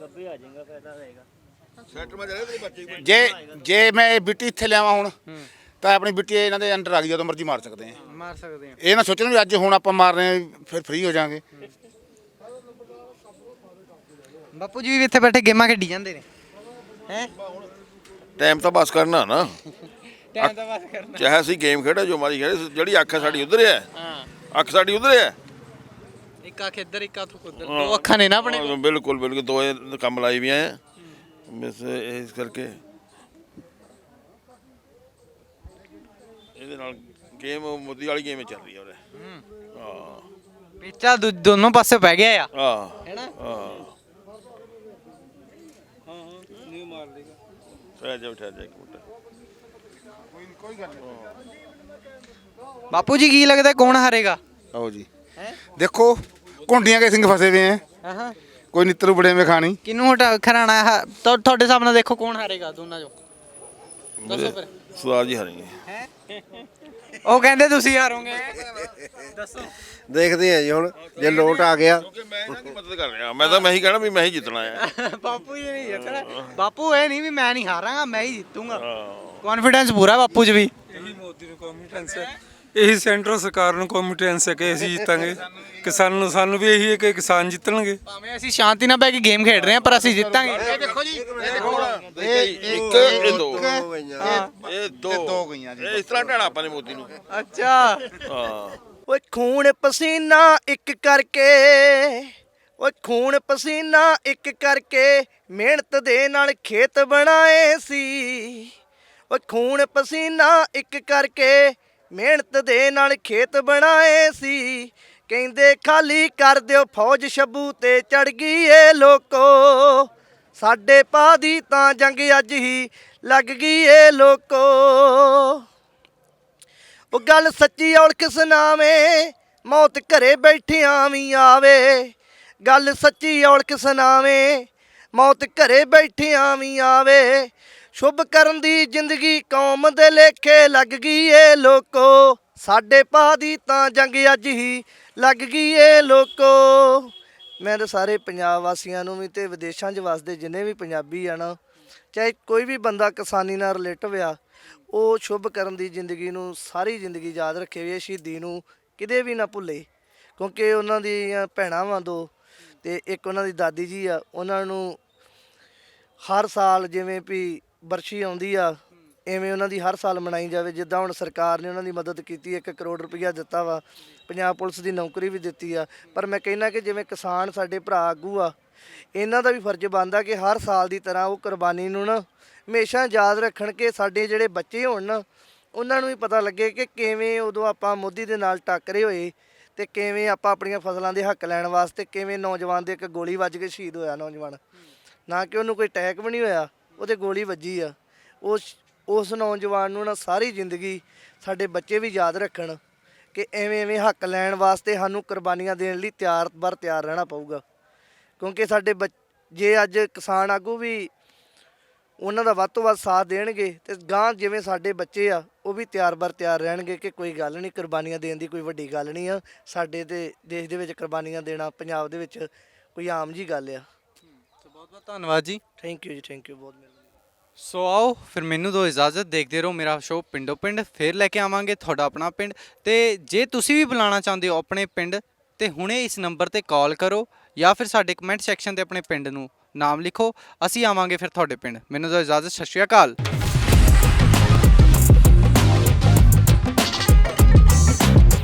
ਗੱਬੇ ਆ ਜਾਏਗਾ ਫਾਇਦਾ ਰਹੇਗਾ। ਸੈਂਟਰ ਮਾ ਜਾਏ ਤੇਰੇ ਬੱਚੇ ਵੀ। ਜੇ ਜੇ ਮੈਂ ਇਹ ਬਿੱਟੀ ਇੱਥੇ ਲਿਆਵਾਂ ਹੁਣ ਤਾਂ ਆਪਣੀ ਬਿੱਟੀ ਇਹਨਾਂ ਦੇ ਅੰਡਰ ਆ ਗਈ ਜਦੋਂ ਮਰਜ਼ੀ ਮਾਰ ਸਕਦੇ ਆ। ਮਾਰ ਸਕਦੇ ਆ। ਇਹ ਨਾ ਸੋਚਣ ਵੀ ਅੱਜ ਹੁਣ ਆਪਾਂ ਮਾਰਨੇ ਆ, ਫਿਰ ਫ੍ਰੀ ਹੋ ਜਾਾਂਗੇ। ਬਾਪੂ ਜੀ ਵੀ ਇੱਥੇ ਬੈਠੇ ਗੇਮਾਂ ਖੇਡੀ ਜਾਂਦੇ ਨੇ। ਹੈ? ਟਾਈਮ ਤਾਂ ਬਸ ਕਰਨਾ ਨਾ। ਟਾਈਮ ਤਾਂ ਬਸ ਕਰਨਾ। ਚਾਹੇ ਅਸੀਂ ਗੇਮ ਖੇਡੋ ਜੋ ਮਾਰੀ ਖੇਡੇ ਜਿਹੜੀ ਅੱਖ ਸਾਡੀ ਉਧਰ ਹੈ। ਹਾਂ। ਅੱਖ ਸਾਡੀ ਉਧਰ ਹੈ। ਇੱਕ ਅੱਖ ਇੱਧਰ ਇੱਕ ਅੱਖ ਉੱਧਰ। ਦੋ ਅੱਖਾਂ ਨੇ ਨਾ ਆਪਣੇ। ਬਿਲਕੁਲ ਬਿਲਕੁਲ ਦੋ ਕੰਮ ਲਾਈ ਵੀ ਆ। ਬਸ ਇਸ ਕਰਕੇ। ਇਹਦੇ ਨਾਲ ਗੇਮ ਮੋਦੀ ਵਾਲੀ ਗੇਮ ਚੱਲ ਰਹੀ ਹੈ ਉਰੇ। ਹਾਂ। ਪੇਚਾ ਦੂ- ਦੋਨੋਂ ਪਾਸੇ ਪੈ ਗਿਆ ਆ। ਹਾਂ। ਹੈਨਾ ਹਾਂ। ਠਹਿਰ ਜਾ ਠਹਿਰ ਜਾ ਇੱਕ ਮਿੰਟ। ਬਾਪੂ ਜੀ ਕੀ ਲੱਗਦਾ ਕੌਣ ਹਾਰੇਗਾ? ਆਓ ਜੀ। ਦੇਖੋ ਕੁੰਡੀਆਂ ਕੇ ਸਿੰਘ ਫਸੇ ਹੋਏ ਆ ਹਾਂ ਕੋਈ ਨਿੱਤਰੂ ਬੜੇ ਮੇ ਖਾਣੀ। ਕਿਨੂੰ ਹਟਾ ਖਰਾਣਾ ਹੈ ਤੁਹਾ- ਤੁਹਾਡੇ ਸਾਹਮਣੇ ਦੇਖੋ ਕੌਣ ਹਾਰੇਗਾ ਦੋਨਾਂ ਚੋਂ। ਦੱਸੋ ਫਿਰ। ਸਰਦਾਰ ਜੀ ਹਾਰੇਂਗੇ। ਉਹ ਕਹਿੰਦੇ ਤੁਸੀਂ ਹਾਰੋਗੇ। ਦੱਸੋ। ਦੇਖਦੇ ਆ ਜੀ ਹੁਣ ਜੇ ਲੋਟ ਆ ਗਿਆ। ਕਿਉਂਕਿ ਮੈਂ ਇਹਨਾਂ ਦੀ ਮਦਦ ਕਰ ਰਿਹਾ। ਮੈਂ ਤਾਂ ਮੈਂ ਹੀ ਕਹਿਣਾ ਵੀ ਮੈਂ ਹੀ ਜਿੱਤਣਾ ਹੈ ਬਾਪੂ ਜੀ ਨਹੀਂ ਜਿੱਤਣਾ। ਬਾਪੂ ਇਹ ਨਹੀਂ ਵੀ ਮੈਂ ਨਹੀਂ ਹਾਰਾਂਗਾ ਮੈਂ ਹੀ ਜਿੱਤੂਗਾ। ਕੌਨਫੀਡੈਂਸ ਪੂਰਾ ਬਾਪੂ ਜੀ ਵੀ। ਇਹੀ ਮੋਦੀ ਨੂੰ ਕੌਮੀਟੈਂਸ ਹੈ। ਇਹੀ ਸੈਂਟਰਲ ਸਰਕਾਰ ਨੂੰ ਕੌਮੀਟੈਂਸ ਹੈ ਕਿ ਅਸੀਂ ਜਿੱਤਾਂਗੇ। ਕਿਸਾਨ ਨੂੰ ਸਾਨੂੰ ਵੀ ਇਹੀ ਹੈ ਕਿ ਕਿਸਾਨ ਜਿੱਤਣਗੇ। ਭਾਵੇਂ ਅਸੀਂ ਸ਼ਾਂਤੀ ਨਾਲ ਬਹਿ ਕੇ ਗੇਮ ਖੇਡ ਰਹੇ ਹਾਂ ਪਰ ਅਸੀਂ ਜਿੱਤਾਂਗੇ। ਇਹ ਦੇਖੋ ਜੀ। ਇਹ ਇੱਕ ਇਹ ਦੋ। ਇਹ ਦੋ। ਦੋ ਗਈਆਂ ਜੀ। ਇਹ ਇਸ ਤਰ੍ਹਾਂ ਢਾਣਾ ਆਪਾਂ ਨੇ ਮੋਦੀ ਨੂੰ। ਅੱਛਾ। ਹਾਂ। ਓਏ ਖੂਨ ਪਸੀਨਾ ਇੱਕ ਕਰਕੇ। ਓਏ ਖੂਨ ਪਸੀਨਾ ਇੱਕ ਕਰਕੇ ਮਿਹਨਤ ਦੇ ਨਾਲ ਖੇਤ ਬਣਾਏ ਸੀ। ਓਏ ਖੂਨ ਪਸੀਨਾ ਇੱਕ ਕਰਕੇ ਮਿਹਨਤ ਦੇ ਨਾਲ ਖੇਤ ਬਣਾਏ ਸੀ। ਕਹਿੰਦੇ, ਖਾਲੀ ਕਰ ਦਿਓ, ਫੌਜ ਸ਼ਬੂ ਤੇ ਚੜ ਗਈ ਏ ਲੋਕੋ। ਸਾਡੇ ਪਾ ਦੀ ਤਾਂ ਜੰਗ ਅੱਜ ਹੀ ਲੱਗ ਗਈ ਏ ਲੋਕੋ। ਉਹ ਗੱਲ ਸੱਚੀ ਔਲਖ ਸੁਣਾਵੇਂ, ਮੌਤ ਘਰੇ ਬੈਠਿਆਂ ਵੀ ਆਵੇ। ਗੱਲ ਸੱਚੀ ਔਲਖ ਸੁਣਾਵੇਂ, ਮੌਤ ਘਰੇ ਬੈਠਿਆਂ ਵੀ ਆਵੇ। ਸ਼ੁਭ ਕਰਨ ਦੀ ਜ਼ਿੰਦਗੀ ਕੌਮ ਦੇ ਲੇਖੇ ਲੱਗ ਗਈ ਏ ਲੋਕੋ। ਸਾਡੇ ਪਾ ਦੀ ਤਾਂ ਜੰਗ ਅੱਜ ਹੀ ਲੱਗ ਗਈ ਏ ਲੋਕੋ। ਮੈਂ ਤਾਂ ਸਾਰੇ ਪੰਜਾਬ ਵਾਸੀਆਂ ਨੂੰ ਵੀ ਤੇ ਵਿਦੇਸ਼ਾਂ 'ਚ ਵਸਦੇ ਜਿੰਨੇ ਵੀ ਪੰਜਾਬੀ ਆ ਨਾ, ਚਾਹੇ ਕੋਈ ਵੀ ਬੰਦਾ ਕਿਸਾਨੀ ਨਾਲ ਰਿਲੇਟਿਵ ਆ, ਉਹ ਸ਼ੁਭ ਕਰਨ ਦੀ ਜ਼ਿੰਦਗੀ ਨੂੰ, ਸਾਰੀ ਜ਼ਿੰਦਗੀ ਯਾਦ ਰੱਖੇ ਵੀ ਇਹ ਸ਼ਹੀਦੀ ਨੂੰ, ਕਿਤੇ ਵੀ ਨਾ ਭੁੱਲੇ। ਕਿਉਂਕਿ ਉਹਨਾਂ ਦੀਆਂ ਭੈਣਾਂ ਵਾਂ ਦੋ ਤੇ ਇੱਕ ਉਹਨਾਂ ਦੀ ਦਾਦੀ ਜੀ ਆ, ਉਹਨਾਂ ਨੂੰ ਹਰ ਸਾਲ ਜਿਵੇਂ ਵੀ ਬਰਸ਼ੀ ਆਉਂਦੀ ਆ, ਐਵੇਂ ਉਹਨਾਂ ਦੀ ਹਰ ਸਾਲ ਮਨਾਈ ਜਾਵੇ, ਜਿੱਦਾਂ ਹੁਣ ਸਰਕਾਰ ਨੇ ਉਹਨਾਂ ਦੀ ਮਦਦ ਕੀਤੀ 1 ਕਰੋੜ ਰੁਪਈਆ ਦਿੱਤਾ ਵਾ, ਪੰਜਾਬ ਪੁਲਿਸ ਦੀ ਨੌਕਰੀ ਵੀ ਦਿੱਤੀ ਆ। ਪਰ ਮੈਂ ਕਹਿੰਦਾ ਕਿ ਜਿਵੇਂ ਕਿਸਾਨ ਸਾਡੇ ਭਰਾ ਆਗੂ ਆ, ਇਹਨਾਂ ਦਾ ਵੀ ਫਰਜ਼ ਬਣਦਾ ਕਿ ਹਰ ਸਾਲ ਦੀ ਤਰ੍ਹਾਂ ਉਹ ਕੁਰਬਾਨੀ ਨੂੰ ਨਾ ਹਮੇਸ਼ਾ ਯਾਦ ਰੱਖਣ ਕਿ ਸਾਡੇ ਜਿਹੜੇ ਬੱਚੇ ਹੋਣ ਨਾ, ਉਹਨਾਂ ਨੂੰ ਵੀ ਪਤਾ ਲੱਗੇ ਕਿ ਕਿਵੇਂ ਉਦੋਂ ਆਪਾਂ ਮੋਦੀ ਦੇ ਨਾਲ ਟੱਕਰੇ ਹੋਏ ਤੇ ਕਿਵੇਂ ਆਪਾਂ ਆਪਣੀਆਂ ਫਸਲਾਂ ਦੇ ਹੱਕ ਲੈਣ ਵਾਸਤੇ ਕਿਵੇਂ ਨੌਜਵਾਨ ਦੇ ਇੱਕ ਗੋਲੀ ਵੱਜ ਕੇ ਸ਼ਹੀਦ ਹੋਇਆ ਨੌਜਵਾਨ। ਨਾ ਕਿ ਉਹਨੂੰ ਕੋਈ ਅਟੈਕ ਵੀ ਨਹੀਂ ਹੋਇਆ। ਉਹਦੇ ਗੋਲੀ ਵੱਜੀ ਆ। ਉਸ ਉਸ ਨੌਜਵਾਨ ਨੂੰ ਨਾ ਸਾਰੀ ਜ਼ਿੰਦਗੀ ਸਾਡੇ ਬੱਚੇ ਵੀ ਯਾਦ ਰੱਖਣ ਕਿ ਐਵੇਂ ਐਵੇਂ ਹੱਕ ਲੈਣ ਵਾਸਤੇ ਸਾਨੂੰ ਕੁਰਬਾਨੀਆਂ ਦੇਣ ਲਈ ਤਿਆਰ ਬਰ ਤਿਆਰ ਰਹਿਣਾ ਪਊਗਾ। ਕਿਉਂਕਿ ਸਾਡੇ ਬੱਚ- ਜੇ ਅੱਜ ਕਿਸਾਨ ਆਗੂ ਵੀ ਉਹਨਾਂ ਦਾ ਵੱਧ ਤੋਂ ਵੱਧ ਸਾਥ ਦੇਣਗੇ ਤੇ ਗਾਂ ਜਿਵੇਂ ਸਾਡੇ ਬੱਚੇ ਆ, ਉਹ ਵੀ ਤਿਆਰ ਬਰ ਤਿਆਰ ਰਹਿਣਗੇ ਕਿ ਕੋਈ ਗੱਲ ਨਹੀਂ, ਕੁਰਬਾਨੀਆਂ ਦੇਣ ਦੀ ਕੋਈ ਵੱਡੀ ਗੱਲ ਨਹੀਂ ਆ। ਸਾਡੇ ਤੇ, ਦੇਸ਼ ਦੇ ਵਿੱਚ ਕੁਰਬਾਨੀਆਂ ਦੇਣਾ, ਪੰਜਾਬ ਦੇ ਵਿੱਚ ਕੋਈ ਆਮ ਜੀ ਗੱਲ ਆ। ਬਹੁਤ ਬਹੁਤ ਧੰਨਵਾਦ ਜੀ। ਥੈਂਕ ਯੂ ਜੀ ਥੈਂਕ ਯੂ ਬਹੁਤ ਮਿਹਰਬਾਨੀ। ਸੋ ਆਓ ਫਿਰ ਮੈਨੂੰ ਦਿਓ ਇਜਾਜ਼ਤ ਦੇਖਦੇ ਰਹੋ ਮੇਰਾ ਸ਼ੋਅ ਪਿੰਡੋ ਪਿੰਡ ਫੇਰ ਲੈ ਕੇ ਆਵਾਂਗੇ ਤੁਹਾਡਾ ਆਪਣਾ ਪਿੰਡ। ਤੇ ਜੇ ਤੁਸੀਂ ਵੀ ਬੁਲਾਉਣਾ ਚਾਹੁੰਦੇ ਹੋ ਆਪਣੇ ਪਿੰਡ ਤੇ ਹੁਣੇ ਇਸ ਨੰਬਰ ਤੇ ਕਾਲ ਕਰੋ ਜਾਂ ਫਿਰ ਸਾਡੇ ਕਮੈਂਟ ਸੈਕਸ਼ਨ ਤੇ ਆਪਣੇ ਪਿੰਡ ਨੂੰ ਨਾਮ ਲਿਖੋ ਅਸੀਂ ਆਵਾਂਗੇ ਫਿਰ ਤੁਹਾਡੇ ਪਿੰਡ। ਮੈਨੂੰ ਦਿਓ ਇਜਾਜ਼ਤ ਸਤਿ ਸ਼੍ਰੀ ਅਕਾਲ।